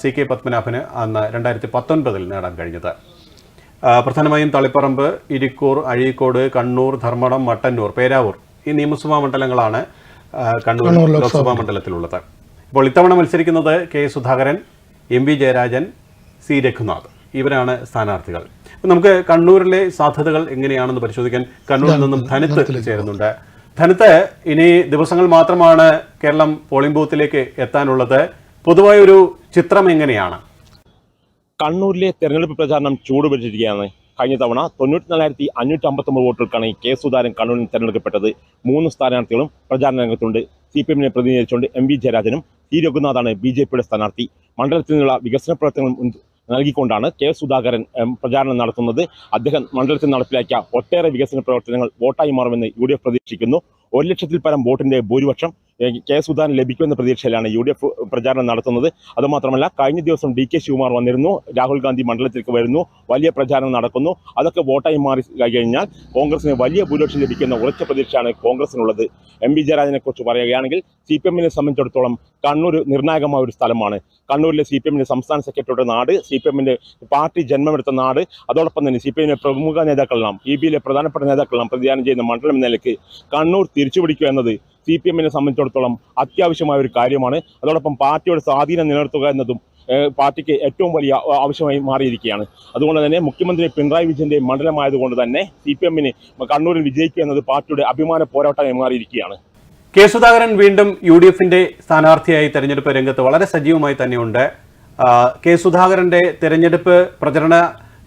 C K പത്മനാഭന് അന്ന് രണ്ടായിരത്തി പത്തൊൻപതിൽ നേടാൻ കഴിഞ്ഞത്. പ്രധാനമായും തളിപ്പറമ്പ് ഇരിക്കൂർ അഴീക്കോട് കണ്ണൂർ ധർമ്മടം മട്ടന്നൂർ പേരാവൂർ ഈ നിയമസഭാ മണ്ഡലങ്ങളാണ് കണ്ണൂർ ലോക്സഭാ മണ്ഡലത്തിലുള്ളത്. ഇപ്പോൾ ഇത്തവണ മത്സരിക്കുന്നത് K Sudhakaran M V Jayarajan C Raghunath. ഇവരാണ് സ്ഥാനാർത്ഥികൾ. നമുക്ക് കണ്ണൂരിലെ സാധ്യതകൾ എങ്ങനെയാണെന്ന് പരിശോധിക്കാൻ കണ്ണൂരിൽ നിന്നും ധനത്ത് ചേരുന്നുണ്ട്. ധനത്ത് ഇനി ദിവസങ്ങൾ മാത്രമാണ് കേരളം പോളിംഗ് ബൂത്തിലേക്ക് എത്താനുള്ളത്. പൊതുവായ ഒരു ചിത്രം എങ്ങനെയാണ്? കണ്ണൂരിലെ തെരഞ്ഞെടുപ്പ് പ്രചാരണം ചൂടുപിടിച്ചിരിക്കുകയാണ്. കഴിഞ്ഞ തവണ തൊണ്ണൂറ്റിനാലായിരത്തി അഞ്ഞൂറ്റി അമ്പത്തൊമ്പത് വോട്ടുകൾക്കാണ് കെ സുധാരൻ കണ്ണൂരിൽ തെരഞ്ഞെടുക്കപ്പെട്ടത്. മൂന്ന് സ്ഥാനാർത്ഥികളും പ്രചാരണ രംഗത്തുണ്ട്. സി പി എമ്മിനെ പ്രതിനിധീകരിച്ചുകൊണ്ട് എം വി ജയരാജനും സി രഘുനാഥാണ് ബി ജെ പിയുടെ സ്ഥാനാർത്ഥി. മണ്ഡലത്തിൽ നിന്നുള്ള വികസന പ്രവർത്തനങ്ങൾ നൽകിക്കൊണ്ടാണ് കെ സുധാകരൻ പ്രചാരണം നടത്തുന്നത്. അദ്ദേഹം മണ്ഡലത്തിൽ നടപ്പിലാക്കിയ ഒട്ടേറെ വികസന പ്രവർത്തനങ്ങൾ വോട്ടായി മാറുമെന്ന് യു പ്രതീക്ഷിക്കുന്നു. ഒരു ലക്ഷത്തിൽ പരം വോട്ടിന്റെ ഭൂരിപക്ഷം കെ സുധാൻ ലഭിക്കുമെന്ന പ്രതീക്ഷയിലാണ് യു ഡി എഫ് പ്രചാരണം നടത്തുന്നത്. അതുമാത്രമല്ല കഴിഞ്ഞ ദിവസം ഡി കെ ശിവകുമാർ വന്നിരുന്നു രാഹുൽ ഗാന്ധി മണ്ഡലത്തിലേക്ക് വരുന്നു വലിയ പ്രചാരണം നടക്കുന്നു. അതൊക്കെ വോട്ടായി മാറി കഴിഞ്ഞാൽ കോൺഗ്രസിന് വലിയ ഭൂരിപക്ഷം ലഭിക്കുന്ന ഉറച്ച പ്രതീക്ഷയാണ് കോൺഗ്രസിനുള്ളത്. എം വി ജയരാജനെ കുറിച്ച് പറയുകയാണെങ്കിൽ സി പി എമ്മിനെ സംബന്ധിച്ചിടത്തോളം കണ്ണൂർ നിർണായകമായ ഒരു സ്ഥലമാണ്. കണ്ണൂരിലെ സി പി എമ്മിന്റെ സംസ്ഥാന സെക്രട്ടറിയുടെ നാട് സി പി എമ്മിന്റെ പാർട്ടി ജന്മമെടുത്ത നാട് അതോടൊപ്പം തന്നെ സി പി എമ്മിന്റെ പ്രമുഖ നേതാക്കളെല്ലാം ഇ ബിയിലെ പ്രധാനപ്പെട്ട നേതാക്കളെല്ലാം പ്രതിദാനം ചെയ്യുന്ന മണ്ഡലം നിലയ്ക്ക് കണ്ണൂർ തിരിച്ചുപിടിക്കുക എന്നത് സി പി എമ്മിനെ സംബന്ധിച്ചിടത്തോളം അത്യാവശ്യമായ ഒരു കാര്യമാണ്. അതോടൊപ്പം പാർട്ടിയുടെ സ്വാധീനം നിലനിർത്തുക എന്നതും പാർട്ടിക്ക് ഏറ്റവും വലിയ ആവശ്യമായി മാറിയിരിക്കുകയാണ്. അതുകൊണ്ട് തന്നെ മുഖ്യമന്ത്രി പിണറായി വിജയന്റെ മണ്ഡലമായതുകൊണ്ട് തന്നെ സി പി എമ്മിന് കണ്ണൂരിൽ വിജയിക്കുക എന്നത് പാർട്ടിയുടെ അഭിമാന പോരാട്ടമായി മാറിയിരിക്കുകയാണ്. കെ സുധാകരൻ വീണ്ടും യു ഡി എഫിന്റെ സ്ഥാനാർത്ഥിയായി തെരഞ്ഞെടുപ്പ് രംഗത്ത് വളരെ സജീവമായി തന്നെയുണ്ട്. കെ സുധാകരന്റെ തെരഞ്ഞെടുപ്പ് പ്രചരണ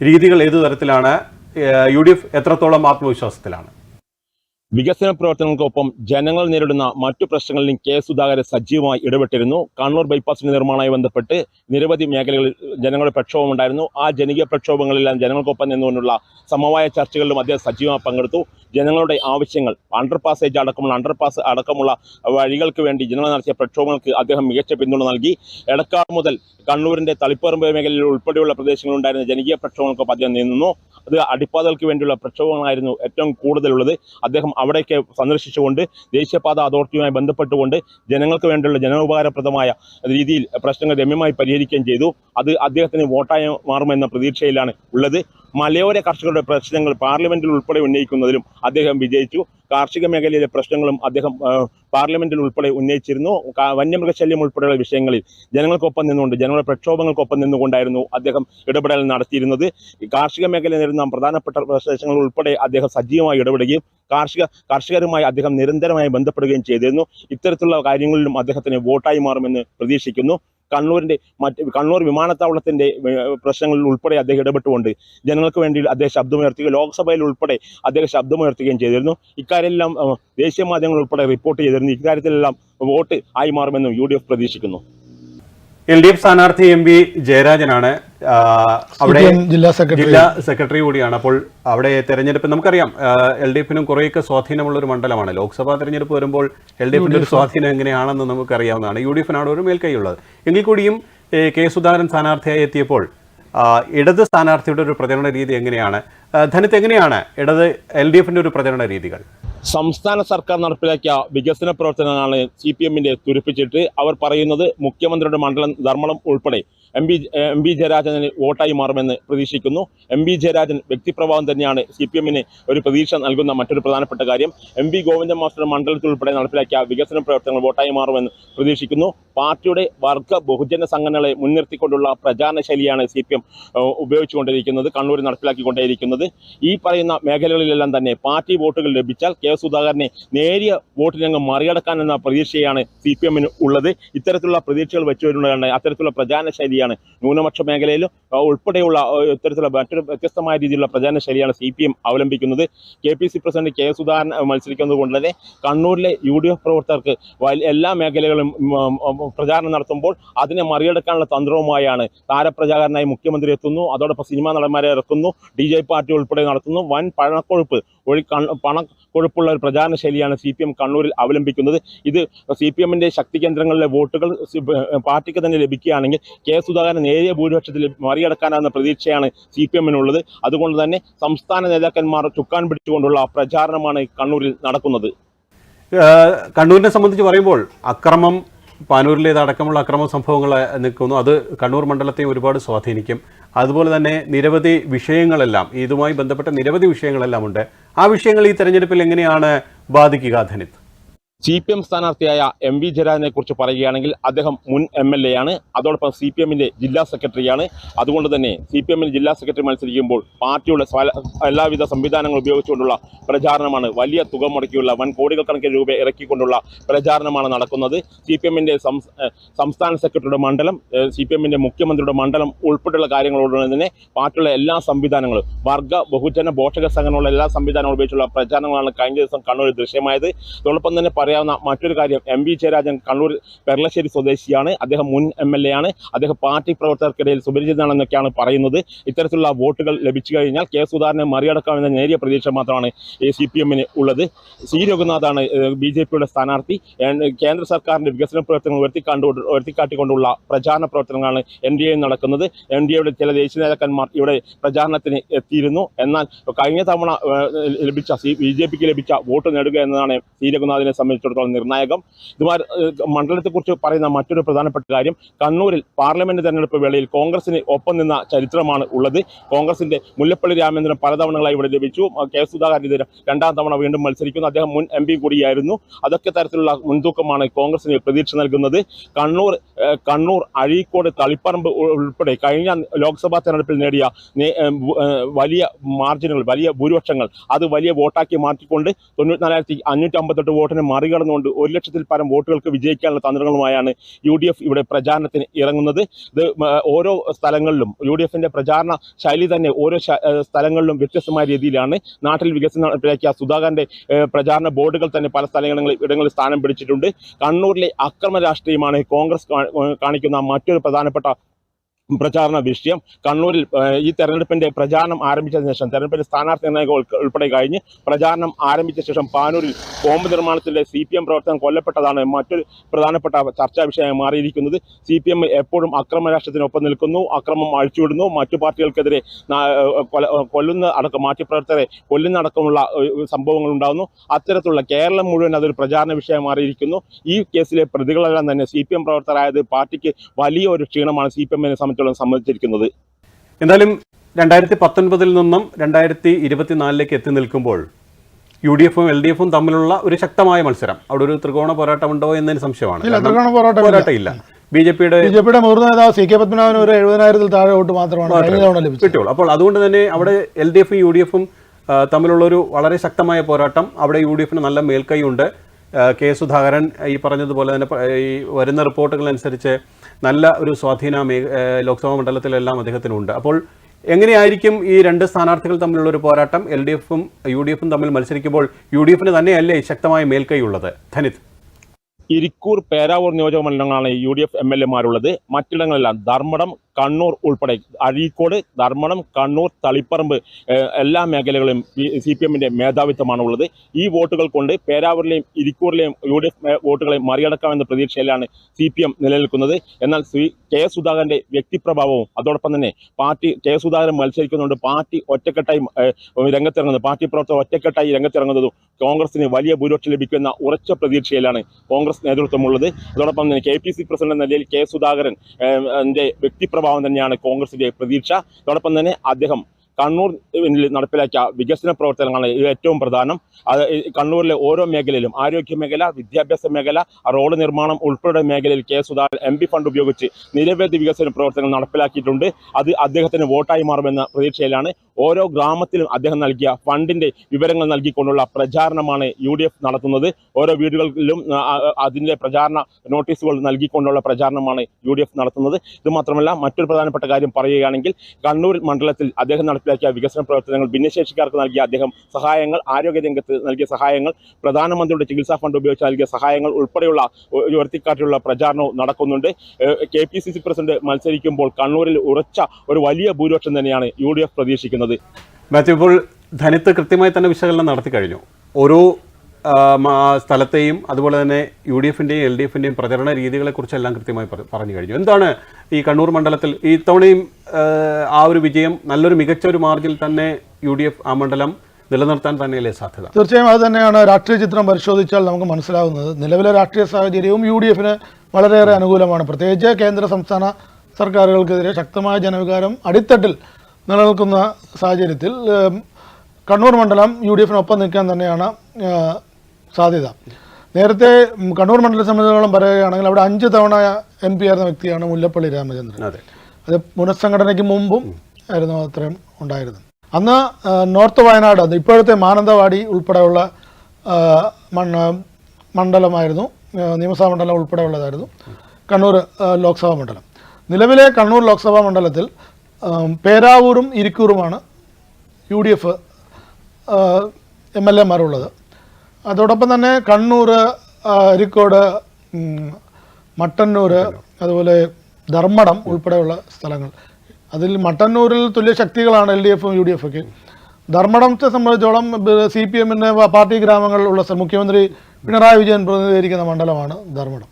രീതികൾ ഏതു തരത്തിലാണ്? യു ഡി എഫ് എത്രത്തോളം ആത്മവിശ്വാസത്തിലാണ്? വികസന പ്രവർത്തനങ്ങൾക്കൊപ്പം ജനങ്ങൾ നേരിടുന്ന മറ്റു പ്രശ്നങ്ങളിലും കെ സുധാകരൻ സജീവമായി ഇടപെട്ടിരുന്നു. കണ്ണൂർ ബൈപ്പാസിന്റെ നിർമ്മാണവുമായി ബന്ധപ്പെട്ട് നിരവധി മേഖലകളിൽ ജനങ്ങളുടെ പ്രക്ഷോഭം ഉണ്ടായിരുന്നു. ആ ജനകീയ പ്രക്ഷോഭങ്ങളെല്ലാം ജനങ്ങൾക്കൊപ്പം നിന്നുകൊണ്ടുള്ള സമവായ ചർച്ചകളിലും അദ്ദേഹം സജീവമായി പങ്കെടുത്തു. ജനങ്ങളുടെ ആവശ്യങ്ങൾ അണ്ടർ പാസേജ് അടക്കമുള്ള അണ്ടർ പാസ് അടക്കമുള്ള വഴികൾക്ക് വേണ്ടി ജനങ്ങൾ നടത്തിയ പ്രക്ഷോഭങ്ങൾക്ക് അദ്ദേഹം മികച്ച പിന്തുണ നൽകി. എടക്കാട് മുതൽ കണ്ണൂരിന്റെ തളിപ്പറമ്പ് മേഖലയിൽ ഉൾപ്പെടെയുള്ള പ്രദേശങ്ങളുണ്ടായിരുന്ന ജനകീയ പ്രക്ഷോഭങ്ങൾക്കൊപ്പം അദ്ദേഹം നിന്നു. അത് അടിപ്പാതകൾക്ക് വേണ്ടിയുള്ള പ്രക്ഷോഭങ്ങളായിരുന്നു ഏറ്റവും കൂടുതലുള്ളത്. അദ്ദേഹം അവിടേക്ക് സന്ദർശിച്ചുകൊണ്ട് ദേശീയപാത അതോറിറ്റിയുമായി ബന്ധപ്പെട്ടുകൊണ്ട് ജനങ്ങൾക്ക് വേണ്ടിയുള്ള ജനോപകാരപ്രദമായ രീതിയിൽ പ്രശ്നങ്ങൾ രമ്യമായി പരിഹരിക്കുകയും ചെയ്തു. അത് അദ്ദേഹത്തിന് വോട്ടായി മാറുമെന്ന പ്രതീക്ഷയിലാണ് ഉള്ളത്. മലയോര കർഷകരുടെ പ്രശ്നങ്ങൾ പാർലമെന്റിൽ ഉൾപ്പെടെ ഉന്നയിക്കുന്നതിലും അദ്ദേഹം വിജയിച്ചു. കാർഷിക മേഖലയിലെ പ്രശ്നങ്ങളും അദ്ദേഹം പാർലമെന്റിൽ ഉൾപ്പെടെ ഉന്നയിച്ചിരുന്നു. വന്യമൃഗശല്യം ഉൾപ്പെടെയുള്ള വിഷയങ്ങളിൽ ജനങ്ങൾക്കൊപ്പം നിന്നുകൊണ്ട് ജനങ്ങളുടെ പ്രക്ഷോഭങ്ങൾക്കൊപ്പം നിന്നുകൊണ്ടായിരുന്നു അദ്ദേഹം ഇടപെടൽ നടത്തിയിരുന്നത്. കാർഷിക മേഖല നേരിടുന്ന പ്രധാനപ്പെട്ട പ്രശ്നങ്ങൾ ഉൾപ്പെടെ അദ്ദേഹം സജീവമായി ഇടപെടുകയും കാർഷിക കർഷകരുമായി അദ്ദേഹം നിരന്തരമായി ബന്ധപ്പെടുകയും ചെയ്തിരുന്നു. ഇത്തരത്തിലുള്ള കാര്യങ്ങളിലും അദ്ദേഹത്തിന് വോട്ടായി മാറുമെന്ന് പ്രതീക്ഷിക്കുന്നു. കണ്ണൂരിന്റെ മറ്റ് കണ്ണൂർ വിമാനത്താവളത്തിന്റെ പ്രശ്നങ്ങളിൽ ഉൾപ്പെടെ അദ്ദേഹം ഇടപെട്ടുകൊണ്ട് ജനങ്ങൾക്ക് വേണ്ടി അദ്ദേഹം ശബ്ദമുയർത്തുകയും ലോക്സഭയിൽ ഉൾപ്പെടെ അദ്ദേഹം ശബ്ദമുയർത്തുകയും ചെയ്തിരുന്നു. ഇക്കാര്യമെല്ലാം ദേശീയ മാധ്യമങ്ങൾ ഉൾപ്പെടെ റിപ്പോർട്ട് ചെയ്തിരുന്നു. ഇക്കാര്യത്തിലെല്ലാം വോട്ട് ആയി മാറുമെന്നും യു പ്രതീക്ഷിക്കുന്നു. എൽ ഡി എഫ് സ്ഥാനാർത്ഥി എം വി ജയരാജനാണ്. അവിടെ ജില്ലാ സെക്രട്ടറി. ജില്ലാ സെക്രട്ടറി കൂടിയാണ്. അപ്പോൾ അവിടെ തെരഞ്ഞെടുപ്പ് നമുക്കറിയാം എൽ ഡി എഫിനും കുറേയൊക്കെ സ്വാധീനമുള്ള ഒരു മണ്ഡലമാണ്. ലോക്സഭാ തെരഞ്ഞെടുപ്പ് വരുമ്പോൾ എൽ ഡി എഫിന്റെ ഒരു സ്വാധീനം എങ്ങനെയാണെന്ന് നമുക്കറിയാവുന്നതാണ്. യു ഡി എഫിനാണ് ഒരു മേൽക്കൈയുള്ളത് എങ്കിൽ കൂടിയും കെ സുധാകരൻ സ്ഥാനാർത്ഥിയായി എത്തിയപ്പോൾ ഇടത് സ്ഥാനാർത്ഥിയുടെ ഒരു പ്രചരണ രീതി എങ്ങനെയാണ്? ധനത്ത് എങ്ങനെയാണ്? ഇടത് എൽ ഡി എഫിന്റെ ഒരു പ്രചരണ രീതികൾ. സംസ്ഥാന സർക്കാർ നടപ്പിലാക്കിയ വികസന പ്രവർത്തനങ്ങളാണ് സി പി എമ്മിന്റെ തുരുപ്പിച്ചിട്ട് അവർ പറയുന്നത് മുഖ്യമന്ത്രിയുടെ മണ്ഡലം ധർമ്മടം ഉൾപ്പെടെ. എം ബി എം ബി ജയരാജന് വോട്ടായി മാറുമെന്ന് പ്രതീക്ഷിക്കുന്നു. എം ബി ജയരാജൻ വ്യക്തിപ്രഭാവം തന്നെയാണ് സി പി എമ്മിന് ഒരു പ്രതീക്ഷ നൽകുന്ന മറ്റൊരു പ്രധാനപ്പെട്ട കാര്യം. എം പി ഗോവിന്ദൻ മാസ്റ്റർ മണ്ഡലത്തിൽ ഉൾപ്പെടെ നടപ്പിലാക്കിയ വികസന പ്രവർത്തനങ്ങൾ വോട്ടായി മാറുമെന്ന് പ്രതീക്ഷിക്കുന്നു. പാർട്ടിയുടെ വർഗ ബഹുജന സംഘടനകളെ മുൻനിർത്തിക്കൊണ്ടുള്ള പ്രചാരണ ശൈലിയാണ് സി പി എം ഉപയോഗിച്ചുകൊണ്ടിരിക്കുന്നത് കണ്ണൂരിൽ നടപ്പിലാക്കിക്കൊണ്ടേയിരിക്കുന്നത്. ഈ പറയുന്ന മേഖലകളിലെല്ലാം തന്നെ പാർട്ടി വോട്ടുകൾ ലഭിച്ചാൽ കെ സുധാകരനെ നേരിയ വോട്ടിനങ്ങ് മറികടക്കാൻ എന്ന പ്രതീക്ഷയാണ് സി പി എമ്മിന് ഉള്ളത്. ഇത്തരത്തിലുള്ള പ്രതീക്ഷകൾ വെച്ചുവരുന്നതാണ് അത്തരത്തിലുള്ള പ്രചാരണ ശൈലിയാണ്. ന്യൂനപക്ഷ മേഖലയിലും ഉൾപ്പെടെയുള്ള ഇത്തരത്തിലുള്ള മറ്റൊരു വ്യത്യസ്തമായ രീതിയിലുള്ള പ്രചാരണ ശൈലിയാണ് C P M അവലംബിക്കുന്നത്. K P C president K Sudhakaran മത്സരിക്കുന്നത് കൊണ്ട് തന്നെ കണ്ണൂരിലെ യു ഡി എഫ് പ്രവർത്തകർക്ക് എല്ലാ മേഖലകളും പ്രചാരണം നടത്തുമ്പോൾ അതിനെ മറികടക്കാനുള്ള തന്ത്രവുമായാണ് താരപ്രചാരനായി മുഖ്യമന്ത്രി എത്തുന്നു. അതോടൊപ്പം സിനിമാ നടന്മാരെ ഇറക്കുന്നു. ഡി ജെ പാർട്ടി ഉൾപ്പെടെ നടത്തുന്നു. വൻ പണക്കൊഴുപ്പ് ഒഴി കൺ- പണക്കൊഴുപ്പുള്ള ഒരു പ്രചാരണ ശൈലിയാണ് സി പി എം കണ്ണൂരിൽ അവലംബിക്കുന്നത്. ഇത് സി പി എമ്മിന്റെ ശക്തി കേന്ദ്രങ്ങളിലെ വോട്ടുകൾ പാർട്ടിക്ക് തന്നെ ലഭിക്കുകയാണെങ്കിൽ കെ സുധാകരൻ നേരിയ ഭൂരിപക്ഷത്തിൽ മറികടക്കാനാകുന്ന പ്രതീക്ഷയാണ് സി പി എമ്മിനുള്ളത്. അതുകൊണ്ട് തന്നെ സംസ്ഥാന നേതാക്കന്മാർ ചുക്കാൻ പിടിച്ചുകൊണ്ടുള്ള പ്രചാരണമാണ് കണ്ണൂരിൽ നടക്കുന്നത്. കണ്ണൂരിനെ സംബന്ധിച്ച് പറയുമ്പോൾ അക്രമം പാനൂരിലേതടക്കമുള്ള അക്രമ സംഭവങ്ങൾ നിൽക്കുന്നു. അത് കണ്ണൂർ മണ്ഡലത്തെ ഒരുപാട് സ്വാധീനിക്കും. അതുപോലെ തന്നെ നിരവധി വിഷയങ്ങളെല്ലാം ഇതുമായി ബന്ധപ്പെട്ട നിരവധി വിഷയങ്ങളെല്ലാം ഉണ്ട്. ആ വിഷയങ്ങൾ ഈ തെരഞ്ഞെടുപ്പിൽ എങ്ങനെയാണ് ബാധിക്കുക ധനിത്? സി പി എം സ്ഥാനാർത്ഥിയായ എം വി ജയരാജനെ കുറിച്ച് പറയുകയാണെങ്കിൽ അദ്ദേഹം മുൻ എം എൽ എ ആണ്. അതോടൊപ്പം സി പി എമ്മിന്റെ ജില്ലാ സെക്രട്ടറിയാണ് അതുകൊണ്ട് തന്നെ സി പി എമ്മിന് ജില്ലാ സെക്രട്ടറി മത്സരിക്കുമ്പോൾ പാർട്ടിയുടെ എല്ലാവിധ സംവിധാനങ്ങൾ ഉപയോഗിച്ചുകൊണ്ടുള്ള പ്രചാരണമാണ് വലിയ തുക മുടക്കിയുള്ള വൻ കോടികൾ കണക്കിന് രൂപ ഇറക്കിക്കൊണ്ടുള്ള പ്രചാരണമാണ് നടക്കുന്നത്. സി പി എമ്മിന്റെ സംസ്ഥാന സെക്രട്ടറിയുടെ മണ്ഡലം സി പി എമ്മിന്റെ മുഖ്യമന്ത്രിയുടെ മണ്ഡലം ഉൾപ്പെടെയുള്ള കാര്യങ്ങളോട് തന്നെ പാർട്ടിയുള്ള എല്ലാ സംവിധാനങ്ങളും വർഗ ബഹുജന പോഷക സംഘങ്ങളുള്ള എല്ലാ സംവിധാനങ്ങളും ഉപയോഗിച്ചുള്ള പ്രചാരണങ്ങളാണ് കഴിഞ്ഞ ദിവസം കണ്ണൂരിൽ ദൃശ്യമായത്. അതോടൊപ്പം തന്നെ പറയാവുന്ന മറ്റൊരു കാര്യം എം വി ജയരാജൻ കണ്ണൂർ പെർളശ്ശേരി സ്വദേശിയാണ്. അദ്ദേഹം മുൻ എം എൽ എ ആണ്. അദ്ദേഹം പാർട്ടി പ്രവർത്തകർക്കിടയിൽ സുപരിചിതനാണെന്നൊക്കെയാണ് പറയുന്നത്. ഇത്തരത്തിലുള്ള വോട്ടുകൾ ലഭിച്ചു കഴിഞ്ഞാൽ കെ സുധാകരനെ മറികടക്കാമെന്ന നേരിയ പ്രതീക്ഷ മാത്രമാണ് സി പി എമ്മിന് ഉള്ളത്. സി രഘുനാഥാണ് ബി ജെ പിയുടെ സ്ഥാനാർത്ഥി. കേന്ദ്ര സർക്കാരിന്റെ വികസന പ്രവർത്തനങ്ങൾ ഉയർത്തിക്കാണ്ട് ഉയർത്തിക്കാട്ടിക്കൊണ്ടുള്ള പ്രചാരണ പ്രവർത്തനങ്ങളാണ് എൻ ഡി എ നടക്കുന്നത്. എൻ ഡി എയുടെ ചില ദേശീയ നേതാക്കന്മാർ ഇവിടെ പ്രചാരണത്തിന് എത്തിയിരുന്നു. എന്നാൽ കഴിഞ്ഞ തവണ ലഭിച്ച സി ബി ജെ പിക്ക് ലഭിച്ച വോട്ട് നേടുക എന്നതാണ് സി രഘുനാഥിനെ സംബന്ധിച്ചിടത്തോളം നിർണായകം. ഏഹ്, മണ്ഡലത്തെക്കുറിച്ച് പറയുന്ന മറ്റൊരു പ്രധാനപ്പെട്ട കാര്യം കണ്ണൂരിൽ പാർലമെന്റ് തെരഞ്ഞെടുപ്പ് വേളയിൽ കോൺഗ്രസിന് ഒപ്പം നിന്ന ചരിത്രമാണ് ഉള്ളത്. കോൺഗ്രസിന്റെ മുല്ലപ്പള്ളി രാമചന്ദ്രൻ പലതവണകളായി ഇവിടെ ലഭിച്ചു. കെ. സുധാകരൻ രണ്ടാം തവണ വീണ്ടും മത്സരിക്കുന്നു. അദ്ദേഹം മുൻ എം കൂടിയായിരുന്നു. അതൊക്കെ തരത്തിലുള്ള മുൻതൂക്കമാണ് കോൺഗ്രസിന് പ്രതീക്ഷ നൽകുന്നത്. കണ്ണൂർ കണ്ണൂർ അഴീക്കോട് തളിപ്പറമ്പ് ഉൾപ്പെടെ കഴിഞ്ഞ ലോക്സഭാ തെരഞ്ഞെടുപ്പിൽ നേടിയ വലിയ മാർജിനുകൾ വലിയ ഭൂരിപക്ഷങ്ങൾ അത് വലിയ വോട്ടാക്കി മാറ്റിക്കൊണ്ട് തൊണ്ണൂറ്റിനാലായിരത്തി അഞ്ഞൂറ്റി അമ്പത്തെട്ട് വോട്ടിനെ മറികടന്നുകൊണ്ട് ഒരു ലക്ഷത്തിൽ പരം വോട്ടുകൾക്ക് വിജയിക്കാനുള്ള തന്ത്രങ്ങളുമായാണ് യു ഡി എഫ് ഇവിടെ പ്രചാരണത്തിന് ഇറങ്ങുന്നത്. ഇത് ഓരോ സ്ഥലങ്ങളിലും യു ഡി എഫിന്റെ പ്രചാരണ ശൈലി തന്നെ ഓരോ സ്ഥലങ്ങളിലും വ്യത്യസ്തമായ രീതിയിലാണ്. നാട്ടിൽ വികസനം നടപ്പിലാക്കിയ സുധാകരന്റെ പ്രചാരണ ബോർഡുകൾ തന്നെ പല സ്ഥലങ്ങളിൽ ഇടങ്ങളിൽ സ്ഥാനം പിടിച്ചിട്ടുണ്ട്. കണ്ണൂരിലെ അക്രമ രാഷ്ട്രീയമാണ് കോൺഗ്രസ് കാണിക്കുന്ന മറ്റൊരു പ്രധാനപ്പെട്ട പ്രചാരണ വിഷയം. കണ്ണൂരിൽ ഈ തെരഞ്ഞെടുപ്പിന്റെ പ്രചാരണം ആരംഭിച്ചതിന് ശേഷം തെരഞ്ഞെടുപ്പിന്റെ സ്ഥാനാർത്ഥി നിർണയം ഉൾപ്പെ- ഉൾപ്പെടെ കഴിഞ്ഞ് പ്രചാരണം ആരംഭിച്ച ശേഷം പാനൂരിൽ ബോംബ് നിർമ്മാണത്തിലെ സി പി എം പ്രവർത്തനം കൊല്ലപ്പെട്ടതാണ് മറ്റൊരു പ്രധാനപ്പെട്ട ചർച്ചാ വിഷയമായി മാറിയിരിക്കുന്നത്. സി പി എം എപ്പോഴും അക്രമ രാഷ്ട്രത്തിനൊപ്പം നിൽക്കുന്നു അക്രമം അഴിച്ചുവിടുന്നു. മറ്റു പാർട്ടികൾക്കെതിരെ കൊല്ലുന്ന അടക്കം മാധ്യമപ്രവർത്തകരെ കൊല്ലുന്ന അടക്കമുള്ള സംഭവങ്ങൾ ഉണ്ടാകുന്നു. അത്തരത്തിലുള്ള കേരളം മുഴുവൻ അതൊരു പ്രചാരണ വിഷയമായി മാറിയിരിക്കുന്നു. ഈ കേസിലെ പ്രതികളെല്ലാം തന്നെ സി പി എം പ്രവർത്തകരായത് പാർട്ടിക്ക് വലിയ ഒരു ക്ഷീണമാണ്. സി പി എമ്മിനെ സംബന്ധിച്ചിടത്തോളം സമ്മതിച്ചിരിക്കുന്നത്. എന്തായാലും രണ്ടായിരത്തി പത്തൊൻപതിൽ നിന്നും രണ്ടായിരത്തി ഇരുപത്തിനാലിലേക്ക് എത്തി നിൽക്കുമ്പോൾ യു ഡി എഫും എൽ ഡി എഫും തമ്മിലുള്ള ഒരു ശക്തമായ മത്സരം. അവിടെ ഒരു ത്രികോണ പോരാട്ടം ഉണ്ടോ എന്നതിന് സംശയമാണ്. ത്രികോണ പോരാട്ടം പോരാട്ടം ഇല്ല ബി ജെ പിയുടെ ബി ജെ പിയുടെ മുതിർന്ന നേതാവ് സി കെ പത്മനാഭന് ഒരു എഴുപതിനായിരത്തിൽ താഴെ വോട്ട് മാത്രമാണ് കിട്ടുള്ളൂ അപ്പോൾ അതുകൊണ്ട് തന്നെ അവിടെ എൽ ഡി എഫും യു ഡി എഫും തമ്മിലുള്ള ഒരു വളരെ ശക്തമായ പോരാട്ടം. അവിടെ യു ഡി എഫിന് നല്ല മേൽക്കൈയുണ്ട്. കെ സുധാകരൻ ഈ പറഞ്ഞതുപോലെ തന്നെ ഈ വരുന്ന റിപ്പോർട്ടുകളനുസരിച്ച് നല്ല ഒരു സ്വാധീന ലോക്സഭാ മണ്ഡലത്തിലെല്ലാം അദ്ദേഹത്തിനുണ്ട്. അപ്പോൾ എങ്ങനെയായിരിക്കും ഈ രണ്ട് സ്ഥാനാർത്ഥികൾ തമ്മിലുള്ള ഒരു പോരാട്ടം? എൽ ഡി എഫും യു ഡി എഫും തമ്മിൽ മത്സരിക്കുമ്പോൾ യു ഡി എഫിന് തന്നെയല്ലേ ശക്തമായ മേൽക്കൈയുള്ളത്? ധനിത്. ഇരിക്കൂർ പേരാവൂർ നിയോജക മണ്ഡലങ്ങളാണ് U D F M L എമാരുള്ളത് മറ്റിടങ്ങളെല്ലാം ധർമ്മടം കണ്ണൂർ ഉൾപ്പെടെ. അഴീക്കോട് ധർമ്മടം കണ്ണൂർ തളിപ്പറമ്പ് എല്ലാ മേഖലകളിലും സി പി എമ്മിന്റെ മേധാവിത്വമാണ് ഉള്ളത് ഈ വോട്ടുകൾ കൊണ്ട് പേരാവൂരിലെയും ഇരിക്കൂറിലെയും യു ഡി എഫ് വോട്ടുകളെ മറികടക്കാമെന്ന പ്രതീക്ഷയിലാണ് സി പി എം നിലനിൽക്കുന്നത്. എന്നാൽ ശ്രീ കെ സുധാകരന്റെ വ്യക്തിപ്രഭാവവും അതോടൊപ്പം തന്നെ പാർട്ടി കെ സുധാകരൻ മത്സരിക്കുന്നുണ്ട് പാർട്ടി ഒറ്റക്കെട്ടായി രംഗത്തിറങ്ങുന്നത് പാർട്ടി പ്രവർത്തകർ ഒറ്റക്കെട്ടായി രംഗത്തിറങ്ങുന്നതും കോൺഗ്രസിന് വലിയ ഭൂരിപക്ഷം ലഭിക്കുന്ന ഉറച്ച പ്രതീക്ഷയിലാണ് കോൺഗ്രസ് നേതൃത്വമുള്ളത്. അതോടൊപ്പം തന്നെ കെ പി സി പ്രസിഡന്റ് എന്ന നിലയിൽ കെ സുധാകരൻ ഏഹ്, വ്യക്തിപ്രഭാവം തന്നെയാണ് കോൺഗ്രസിന്റെ പ്രതീക്ഷ. അതോടൊപ്പം തന്നെ അദ്ദേഹം കണ്ണൂർ നടപ്പിലാക്കിയ വികസന പ്രവർത്തനങ്ങളാണ് ഇത് ഏറ്റവും പ്രധാനം. അത് കണ്ണൂരിലെ ഓരോ മേഖലയിലും ആരോഗ്യ മേഖല വിദ്യാഭ്യാസ മേഖല റോഡ് നിർമ്മാണം ഉൾപ്പെടെ മേഖലയിൽ കെ സുധാകരൻ എം ഫണ്ട് ഉപയോഗിച്ച് നിരവധി വികസന പ്രവർത്തനങ്ങൾ നടപ്പിലാക്കിയിട്ടുണ്ട്. അത് അദ്ദേഹത്തിന് വോട്ടായി മാറുമെന്ന പ്രതീക്ഷയിലാണ് ഓരോ ഗ്രാമത്തിലും അദ്ദേഹം നൽകിയ ഫണ്ടിന്റെ വിവരങ്ങൾ നൽകിക്കൊണ്ടുള്ള പ്രചാരണമാണ് യു ഡി എഫ് നടത്തുന്നത്. ഓരോ വീടുകളിലും അതിന്റെ പ്രചാരണ നോട്ടീസുകൾ നൽകിക്കൊണ്ടുള്ള പ്രചാരണമാണ് യു ഡി എഫ് നടത്തുന്നത്. ഇത് മാത്രമല്ല മറ്റൊരു പ്രധാനപ്പെട്ട കാര്യം പറയുകയാണെങ്കിൽ കണ്ണൂർ മണ്ഡലത്തിൽ അദ്ദേഹം നടപ്പിലാക്കിയ വികസന പ്രവർത്തനങ്ങൾ ഭിന്നശേഷിക്കാർക്ക് നൽകിയ അദ്ദേഹം സഹായങ്ങൾ ആരോഗ്യ രംഗത്ത് നൽകിയ സഹായങ്ങൾ പ്രധാനമന്ത്രിയുടെ ചികിത്സാ ഫണ്ട് ഉപയോഗിച്ച് നൽകിയ സഹായങ്ങൾ ഉൾപ്പെടെയുള്ള ഉയർത്തിക്കാട്ടിലുള്ള പ്രചാരണവും നടക്കുന്നുണ്ട്. K P C C president മത്സരിക്കുമ്പോൾ കണ്ണൂരിൽ ഉറച്ച ഒരു വലിയ ഭൂരിപക്ഷം തന്നെയാണ് യു ഡി എഫ് പ്രതീക്ഷിക്കുന്നത്. മാത്യു ഇപ്പോൾ ധനിത്ത് കൃത്യമായി തന്നെ വിശകലനം നടത്തി കഴിഞ്ഞു. ഓരോ സ്ഥലത്തെയും അതുപോലെ തന്നെ യു ഡി എഫിന്റെയും എൽ ഡി എഫിന്റെയും പ്രചരണ രീതികളെക്കുറിച്ചെല്ലാം കൃത്യമായി പറഞ്ഞു കഴിഞ്ഞു. എന്താണ് ഈ കണ്ണൂർ മണ്ഡലത്തിൽ ഈ തവണയും ആ, ആ ഒരു വിജയം നല്ലൊരു മികച്ച ഒരു മാർജിൽ തന്നെ യു ഡി എഫ് ആ മണ്ഡലം നിലനിർത്താൻ തന്നെയല്ലേ സാധ്യത? തീർച്ചയായും അത് തന്നെയാണ് രാഷ്ട്രീയ ചിത്രം പരിശോധിച്ചാൽ നമുക്ക് മനസ്സിലാവുന്നത്. നിലവിലെ രാഷ്ട്രീയ സാഹചര്യവും യു ഡി എഫിന് വളരെയേറെ അനുകൂലമാണ്. പ്രത്യേകിച്ച് കേന്ദ്ര സംസ്ഥാന സർക്കാരുകൾക്കെതിരെ ശക്തമായ ജനവികാരം അടിത്തട്ടിൽ നിലനിൽക്കുന്ന സാഹചര്യത്തിൽ കണ്ണൂർ മണ്ഡലം യു ഡി എഫിനൊപ്പം നിൽക്കാൻ തന്നെയാണ് സാധ്യത. നേരത്തെ കണ്ണൂർ മണ്ഡലത്തെ സംബന്ധിച്ചിടത്തോളം പറയുകയാണെങ്കിൽ അവിടെ അഞ്ച് തവണ എം പി ആയിരുന്ന വ്യക്തിയാണ് മുല്ലപ്പള്ളി രാമചന്ദ്രൻ. അതെ. പുനഃസംഘടനയ്ക്ക് മുമ്പും ആയിരുന്നു അത്രയും ഉണ്ടായിരുന്നത് അന്ന് നോർത്ത് വയനാട് ഇപ്പോഴത്തെ മാനന്തവാടി ഉൾപ്പെടെയുള്ള മണ്ഡലമായിരുന്നു. നിയമസഭാ മണ്ഡലം ഉൾപ്പെടെയുള്ളതായിരുന്നു. കണ്ണൂർ ലോക്സഭാ മണ്ഡലം. നിലവിലെ കണ്ണൂർ ലോക്സഭാ മണ്ഡലത്തിൽ ആ, പേരാവൂരും ഇരിക്കൂറുമാണ് U D F M L എമാരുള്ളത് അതോടൊപ്പം തന്നെ കണ്ണൂർ അരിക്കോട് മട്ടന്നൂർ അതുപോലെ ധർമ്മടം ഉൾപ്പെടെയുള്ള സ്ഥലങ്ങൾ. അതിൽ മട്ടന്നൂരിൽ തുല്യ ശക്തികളാണ് എൽ ഡി എഫും യു ഡി എഫ് ഒക്കെ ധർമ്മടത്തെ സംബന്ധിച്ചോളം സി പി എമ്മിന്റെ പാർട്ടി ഗ്രാമങ്ങളിലുള്ള മുഖ്യമന്ത്രി പിണറായി വിജയൻ പ്രതിനിധീകരിക്കുന്ന മണ്ഡലമാണ് ധർമ്മടം.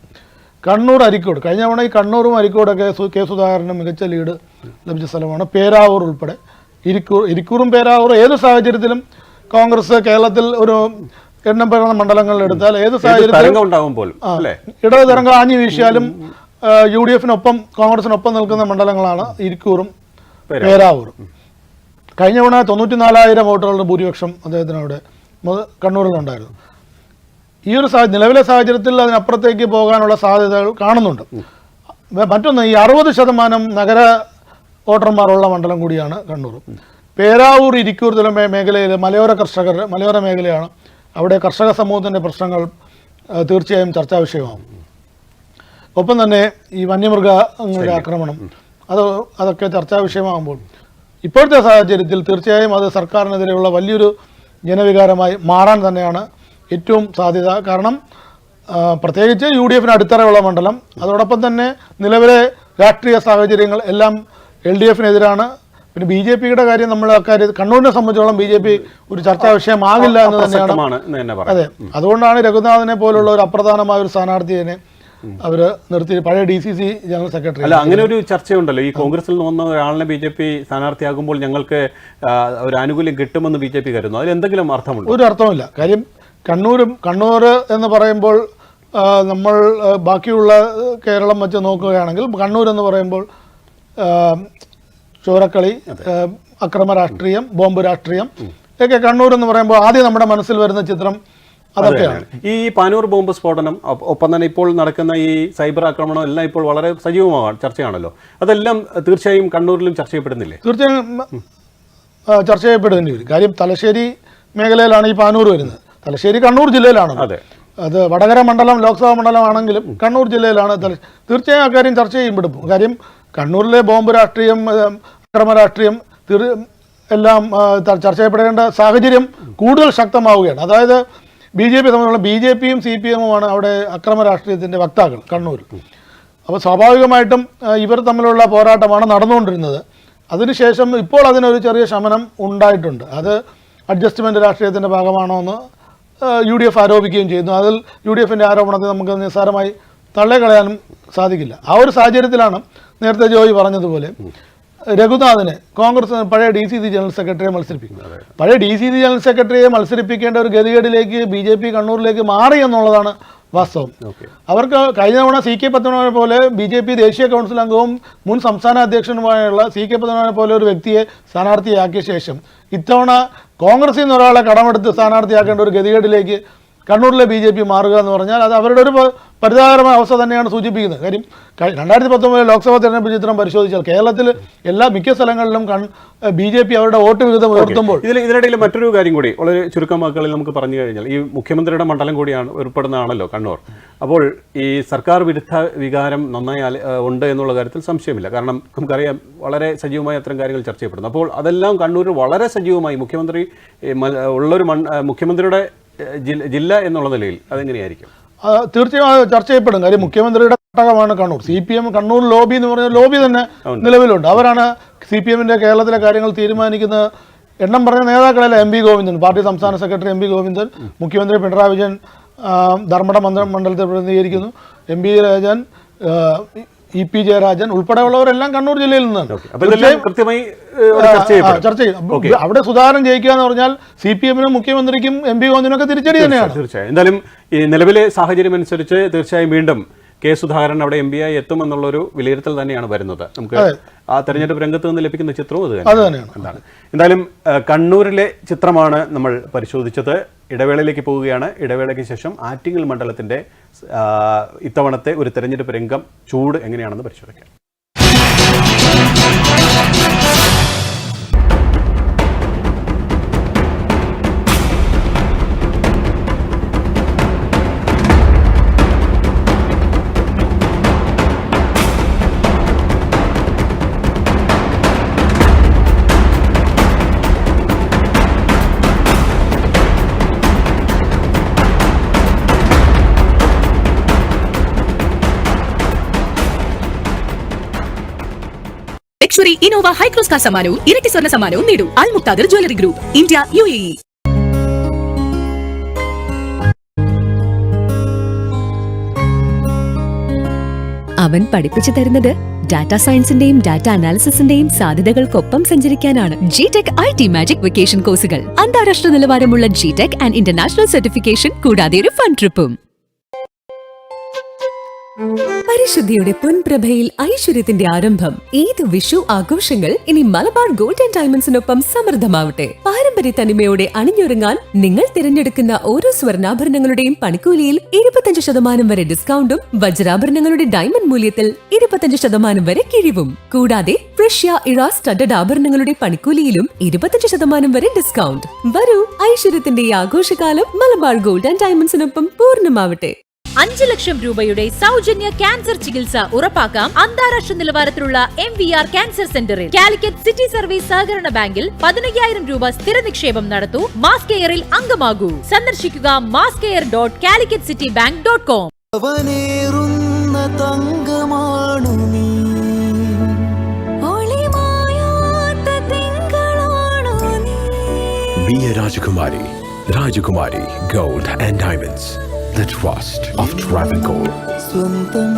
കണ്ണൂർ അരിക്കോട്. കഴിഞ്ഞ തവണ ഈ കണ്ണൂരും അരിക്കോടൊക്കെ കെ സുധാകരന് മികച്ച ലീഡ് ലഭിച്ച സ്ഥലമാണ് പേരാവൂർ ഉൾപ്പെടെ. ഇരിക്കൂർ ഇരിക്കൂറും പേരാവൂറും ഏത് സാഹചര്യത്തിലും കോൺഗ്രസ് കേരളത്തിൽ ഒരു എണ്ണം പേരുന്ന മണ്ഡലങ്ങളിൽ എടുത്താൽ ഏത് സാഹചര്യത്തിലും ഇടത് തരംഗം ആഞ്ഞു വീശിയാലും യു ഡി എഫിനൊപ്പം കോൺഗ്രസിനൊപ്പം നിൽക്കുന്ന മണ്ഡലങ്ങളാണ് ഇരിക്കൂറും പേരാവൂറും കഴിഞ്ഞ തവണ തൊണ്ണൂറ്റി നാലായിരം വോട്ടുകളുടെ ഭൂരിപക്ഷം അദ്ദേഹത്തിന് അവിടെ കണ്ണൂരിലുണ്ടായിരുന്നു. ഈ ഒരു സാഹചര്യം നിലവിലെ സാഹചര്യത്തിൽ അതിനപ്പുറത്തേക്ക് പോകാനുള്ള സാധ്യതകൾ കാണുന്നുണ്ട്. മറ്റൊന്ന് ഈ അറുപത് ശതമാനം നഗര വോട്ടർമാരുള്ള മണ്ഡലം കൂടിയാണ് കണ്ണൂർ. പേരാവൂർ ഇരിക്കൂർ തുടങ്ങിയ മേഖലയിൽ മലയോര കർഷകർ മലയോര മേഖലയാണ്. അവിടെ കർഷക സമൂഹത്തിന്റെ പ്രശ്നങ്ങൾ തീർച്ചയായും ചർച്ചാ വിഷയമാകും ഒപ്പം തന്നെ ഈ വന്യമൃഗങ്ങളുടെ ആക്രമണം അത് അതൊക്കെ ചർച്ചാ വിഷയമാകുമ്പോൾ ഇപ്പോഴത്തെ സാഹചര്യത്തിൽ തീർച്ചയായും അത് സർക്കാരിനെതിരെയുള്ള വലിയൊരു ജനവികാരമായി മാറാൻ തന്നെയാണ് ഏറ്റവും സാധ്യത. കാരണം പ്രത്യേകിച്ച് യു ഡി എഫിന് അടിത്തറയുള്ള മണ്ഡലം. അതോടൊപ്പം തന്നെ നിലവിലെ രാഷ്ട്രീയ സാഹചര്യങ്ങൾ എല്ലാം എൽ ഡി എഫിനെതിരാണ്. പിന്നെ ബി ജെ പിയുടെ കാര്യം നമ്മൾ അക്കാര്യം കണ്ണൂരിനെ സംബന്ധിച്ചോളം ബി ജെ പി ഒരു ചർച്ചാ വിഷയമാകില്ല എന്ന് തന്നെയാണ്. അതെ. അതുകൊണ്ടാണ് രഘുനാഥനെ പോലുള്ള ഒരു അപ്രധാനമായ ഒരു സ്ഥാനാർത്ഥിയെ അവർ നിർത്തി. പഴയ D C C general secretary അല്ല അങ്ങനെ ഒരു ചർച്ചയുണ്ടല്ലോ. ഈ കോൺഗ്രസിൽ നിന്ന് വന്ന ഒരാളിനെ ബി ജെ പി സ്ഥാനാർത്ഥിയാകുമ്പോൾ ഞങ്ങൾക്ക് ഒരു ആനുകൂല്യം കിട്ടുമെന്ന് ബി ജെ പി കരുതുന്നു. അതിൽ എന്തെങ്കിലും അർത്ഥമുണ്ടോ? ഒരു അർത്ഥമില്ല കാര്യം കണ്ണൂരും കണ്ണൂർ എന്ന് പറയുമ്പോൾ നമ്മൾ ബാക്കിയുള്ള കേരളം വെച്ച് നോക്കുകയാണെങ്കിൽ കണ്ണൂർ എന്ന് പറയുമ്പോൾ ചോരക്കളി അക്രമ രാഷ്ട്രീയം ബോംബ് രാഷ്ട്രീയം ഒക്കെ കണ്ണൂർ എന്ന് പറയുമ്പോൾ ആദ്യം നമ്മുടെ മനസ്സിൽ വരുന്ന ചിത്രം അതൊക്കെയാണ്. ഈ പാനൂർ ബോംബ് സ്ഫോടനം ഒപ്പം തന്നെ ഇപ്പോൾ നടക്കുന്ന ഈ സൈബർ ആക്രമണം എല്ലാം ഇപ്പോൾ വളരെ സജീവമാണ് ചർച്ചയാണല്ലോ. അതെല്ലാം തീർച്ചയായും കണ്ണൂരിലും ചർച്ച ചെയ്യപ്പെടുന്നില്ലേ? തീർച്ചയായും ചർച്ച ചെയ്യപ്പെടേണ്ടി കാര്യം തലശ്ശേരി മേഖലയിലാണ് ഈ പാനൂർ വരുന്നത്. തലശ്ശേരി കണ്ണൂർ ജില്ലയിലാണ്. അതെ. അത് വടകര മണ്ഡലം ലോക്സഭാ മണ്ഡലമാണെങ്കിലും കണ്ണൂർ ജില്ലയിലാണ് തീർച്ചയായും ആ കാര്യം ചർച്ച ചെയ്യപ്പെടും കാര്യം കണ്ണൂരിലെ ബോംബ് രാഷ്ട്രീയം അക്രമ രാഷ്ട്രീയം എല്ലാം ചർച്ച ചെയ്യപ്പെടേണ്ട സാഹചര്യം കൂടുതൽ ശക്തമാവുകയാണ്. അതായത് ബി ജെ പി തമ്മിലുള്ള ബി ജെ പിയും സി പി എമ്മുമാണ് അവിടെ അക്രമ രാഷ്ട്രീയത്തിന്റെ വക്താക്കൾ കണ്ണൂരിൽ. അപ്പോൾ സ്വാഭാവികമായിട്ടും ഇവർ തമ്മിലുള്ള പോരാട്ടമാണ് നടന്നുകൊണ്ടിരുന്നത്. അതിനുശേഷം ഇപ്പോൾ അതിനൊരു ചെറിയ ശമനം ഉണ്ടായിട്ടുണ്ട്. അത് അഡ്ജസ്റ്റ്മെന്റ് രാഷ്ട്രീയത്തിന്റെ ഭാഗമാണോ എന്ന് യു ഡി എഫ് ആരോപിക്കുകയും ചെയ്യുന്നു. അതിൽ യു ഡി എഫിന്റെ ആരോപണത്തെ നമുക്ക് നിസ്സാരമായി തള്ളിക്കളയാനും സാധിക്കില്ല. ആ ഒരു സാഹചര്യത്തിലാണ് നേരത്തെ ജോയി പറഞ്ഞതുപോലെ രഘുനാഥിനെ കോൺഗ്രസ് പഴയ ഡി സി സി ജനറൽ സെക്രട്ടറിയെ മത്സരിപ്പിക്കും. പഴയ ഡി സി സി ജനറൽ സെക്രട്ടറിയെ മത്സരിപ്പിക്കേണ്ട ഒരു ഗതികേടിലേക്ക് ബി ജെ പി കണ്ണൂരിലേക്ക് മാറി എന്നുള്ളതാണ് വാസ്തവം. അവർക്ക് കഴിഞ്ഞ തവണ സി കെ പത്മനാഭനെ പോലെ ബി ജെ പി ദേശീയ കൗൺസിൽ അംഗവും മുൻ സംസ്ഥാന അധ്യക്ഷനുമായുള്ള സി കെ പത്മനാഭനെ പോലെ ഒരു വ്യക്തിയെ സ്ഥാനാർത്ഥിയാക്കിയ ശേഷം ഇത്തവണ കോൺഗ്രസിൽ നിന്ന് ഒരാളെ കടമെടുത്ത് സ്ഥാനാർത്ഥിയാക്കേണ്ട ഒരു ഗതികേടിലേക്ക് കണ്ണൂരിലെ ബി ജെ പി മാറുക എന്ന് പറഞ്ഞാൽ അത് അവരുടെ ഒരു പരിതാപകരമായ അവസ്ഥ തന്നെയാണ് സൂചിപ്പിക്കുന്നത്. കാര്യം രണ്ടായിരത്തി പത്തൊമ്പതിലെ ലോക്സഭാ തെരഞ്ഞെടുപ്പ് ചിത്രം പരിശോധിച്ചാൽ കേരളത്തിൽ എല്ലാ മിക്ക സ്ഥലങ്ങളിലും കൺ ബി ജെ പി അവരുടെ വോട്ട് വിഹിതം ഉയർത്തുമ്പോൾ ഇതിൽ ഇതിനിടയിൽ മറ്റൊരു കാര്യം കൂടി വളരെ ചുരുക്കം വാക്കുകളിൽ നമുക്ക് പറഞ്ഞു കഴിഞ്ഞാൽ ഈ മുഖ്യമന്ത്രിയുടെ മണ്ഡലം കൂടിയാണ് ഉൾപ്പെടുന്നതാണല്ലോ കണ്ണൂർ. അപ്പോൾ ഈ സർക്കാർ വിരുദ്ധ വികാരം നന്നായി ഉണ്ട് എന്നുള്ള കാര്യത്തിൽ സംശയമില്ല. കാരണം നമുക്കറിയാം വളരെ സജീവമായി അത്തരം കാര്യങ്ങൾ ചർച്ച ചെയ്യപ്പെടുന്നു. അപ്പോൾ അതെല്ലാം കണ്ണൂരിൽ വളരെ സജീവമായി മുഖ്യമന്ത്രി ഉള്ളൊരു മുഖ്യമന്ത്രിയുടെ ജില്ല- എന്നുള്ള നിലയിൽ അതെങ്ങനെയായിരിക്കും? തീർച്ചയായും അത് ചർച്ച ചെയ്യപ്പെടും. കാര്യം മുഖ്യമന്ത്രിയുടെ ഘടകമാണ് Kannur. C P M Kannur lobby എന്ന് പറഞ്ഞ ലോബി തന്നെ നിലവിലുണ്ട്. അവരാണ് സി പി എമ്മിന്റെ കേരളത്തിലെ കാര്യങ്ങൾ തീരുമാനിക്കുന്ന എണ്ണം പറഞ്ഞ നേതാക്കളല്ല എം പി ഗോവിന്ദൻ. പാർട്ടി സംസ്ഥാന സെക്രട്ടറി എം പി ഗോവിന്ദൻ മുഖ്യമന്ത്രി പിണറായി വിജയൻ ധർമ്മട മന്ത്രി മണ്ഡലത്തെ പ്രതിനിധീകരിക്കുന്നു. M P Rajan E P Jayarajan ഉൾപ്പെടെയുള്ളവരെല്ലാം Kannur ജില്ലയിൽ നിന്നാണ് കൃത്യമായി ചർച്ച ചെയ്യും. അവിടെ സുധാകരൻ ജയിക്കുക എന്ന് പറഞ്ഞാൽ സി പി എമ്മിനും മുഖ്യമന്ത്രിക്കും എം പി ഗോവിന്ദിനൊക്കെ തിരിച്ചടി തന്നെയാണ്. തീർച്ചയായും. എന്തായാലും ഈ നിലവിലെ സാഹചര്യം അനുസരിച്ച് തീർച്ചയായും വീണ്ടും കെ സുധാകരൻ അവിടെ എം പി ആയി എത്തുമെന്നുള്ളൊരു വിലയിരുത്തൽ തന്നെയാണ് വരുന്നത്. നമുക്ക് ആ തെരഞ്ഞെടുപ്പ് രംഗത്ത് നിന്ന് ലഭിക്കുന്ന ചിത്രവും അത് തന്നെയാണ്. എന്താണ്? എന്തായാലും കണ്ണൂരിലെ ചിത്രമാണ് നമ്മൾ പരിശോധിച്ചത്. ഇടവേളയിലേക്ക് പോവുകയാണ് ഇടവേളയ്ക്ക് ശേഷം ആറ്റിങ്ങൽ മണ്ഡലത്തിന്റെ ആ, ഇത്തവണത്തെ ഒരു തെരഞ്ഞെടുപ്പ് രംഗം ചൂട് എങ്ങനെയാണെന്ന് പരിശോധിക്കാം. ലക്ഷറി ഇനോവ ഹൈക്രോസ് കാർ സമ്മാനവും ഇരട്ടി സ്വർണ സമ്മാനവും നേടൂ Al Mukthadir jewellery group India U അവൻ പഠിപ്പിച്ചു തരുന്നത് ഡാറ്റാ സയൻസിന്റെയും ഡാറ്റ അനാലിസിന്റെയും സാധ്യതകൾക്കൊപ്പം സഞ്ചരിക്കാനാണ് G tech I T magic vacation കോഴ്സുകൾ അന്താരാഷ്ട്ര നിലവാരമുള്ള G tech and international certification കൂടാതെ ഒരു ഫൺ ട്രിപ്പും പരിശുദ്ധിയുടെ പൊൻപ്രഭയിൽ ഐശ്വര്യത്തിന്റെ ആരംഭം. ഏത് വിഷു ആഘോഷങ്ങൾ? ഇനി മലബാർ ഗോൾഡ് ആൻഡ് ഡയമണ്ട്സിനൊപ്പം സമൃദ്ധമാവട്ടെ. പാരമ്പര്യ തനിമയോടെ അണിഞ്ഞൊരുങ്ങാൻ നിങ്ങൾ തിരഞ്ഞെടുക്കുന്ന ഓരോ സ്വർണാഭരണങ്ങളുടെയും പണിക്കൂലിയിൽ ഇരുപത്തഞ്ച് ശതമാനം വരെ ഡിസ്കൗണ്ടും വജ്രാഭരണങ്ങളുടെ ഡയമണ്ട് മൂല്യത്തിൽ ഇരുപത്തഞ്ച് ശതമാനം വരെ കിഴിവും. കൂടാതെ പ്രഷ്യ ഇറാ സ്റ്റഡഡ് ആഭരണങ്ങളുടെ പണിക്കൂലിയിലും ഇരുപത്തഞ്ച് ശതമാനം വരെ ഡിസ്കൗണ്ട്. വരൂ ഐശ്വര്യത്തിന്റെ ഈ ആഘോഷകാലം മലബാർ ഗോൾഡ് ആൻഡ് ഡയമണ്ട്സിനൊപ്പം പൂർണമാവട്ടെ. അഞ്ച് ലക്ഷം രൂപയുടെ സൗജന്യ ക്യാൻസർ ചികിത്സ ഉറപ്പാക്കാം. അന്താരാഷ്ട്ര നിലവാരത്തിലുള്ള എം വി ആർ ക്യാൻസർ സെന്ററിൽ. കാലിക്കറ്റ് സിറ്റി സർവീസ് സഹകരണ ബാങ്കിൽ പതിനയ്യായിരം രൂപ സ്ഥിര നിക്ഷേപം നടത്തൂ. മാസ് കെയറിൽ അംഗമാകൂ. സന്ദർശിക്കുക mass care dot Calicut city bank dot com. രാജകുമാരി തങ്കമാണു നീ. Be a Rajakumari. Rajakumari Gold and Diamonds. The trust of Travancore. സ്വന്തം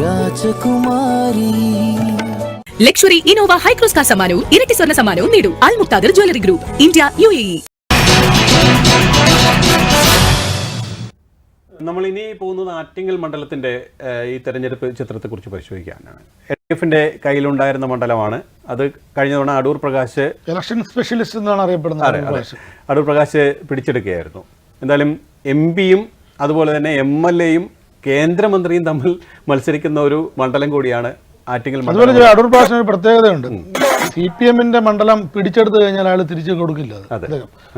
രാജകുമാരി. ലക്ഷറി ഇനോവ ഹൈക്രോസ് കാർ സമ്മാനവും ഇരട്ടി സ്വർണ സമ്മാനവും നേടൂ Al Mukthadir jewellery group India U A നമ്മൾ ഇനി പോകുന്നത് ആറ്റിങ്ങൽ മണ്ഡലത്തിന്റെ ഈ തെരഞ്ഞെടുപ്പ് ചിത്രത്തെക്കുറിച്ച് പരിശോധിക്കാനാണ്. എൽ ഡി എഫിന്റെ കയ്യിലുണ്ടായിരുന്ന മണ്ഡലമാണ്. അത് കഴിഞ്ഞ തവണ അടൂർ പ്രകാശ് ഇലക്ഷൻ സ്പെഷ്യലിസ്റ്റ് എന്നാണ് അറിയപ്പെടുന്നത് അടൂർ പ്രകാശ് പിടിച്ചെടുക്കുകയായിരുന്നു. എന്തായാലും എം പിയും അതുപോലെ തന്നെ എം എൽ എയും കേന്ദ്രമന്ത്രിയും തമ്മിൽ മത്സരിക്കുന്ന ഒരു മണ്ഡലം കൂടിയാണ് ആറ്റിങ്ങൽ അതുപോലെ മണ്ഡലം അടൂർ ഒരു പ്രത്യേകതയുണ്ട്. സി പി എമ്മിന്റെ മണ്ഡലം പിടിച്ചെടുത്തു കഴിഞ്ഞാൽ അയാൾ തിരിച്ചു കൊടുക്കില്ല.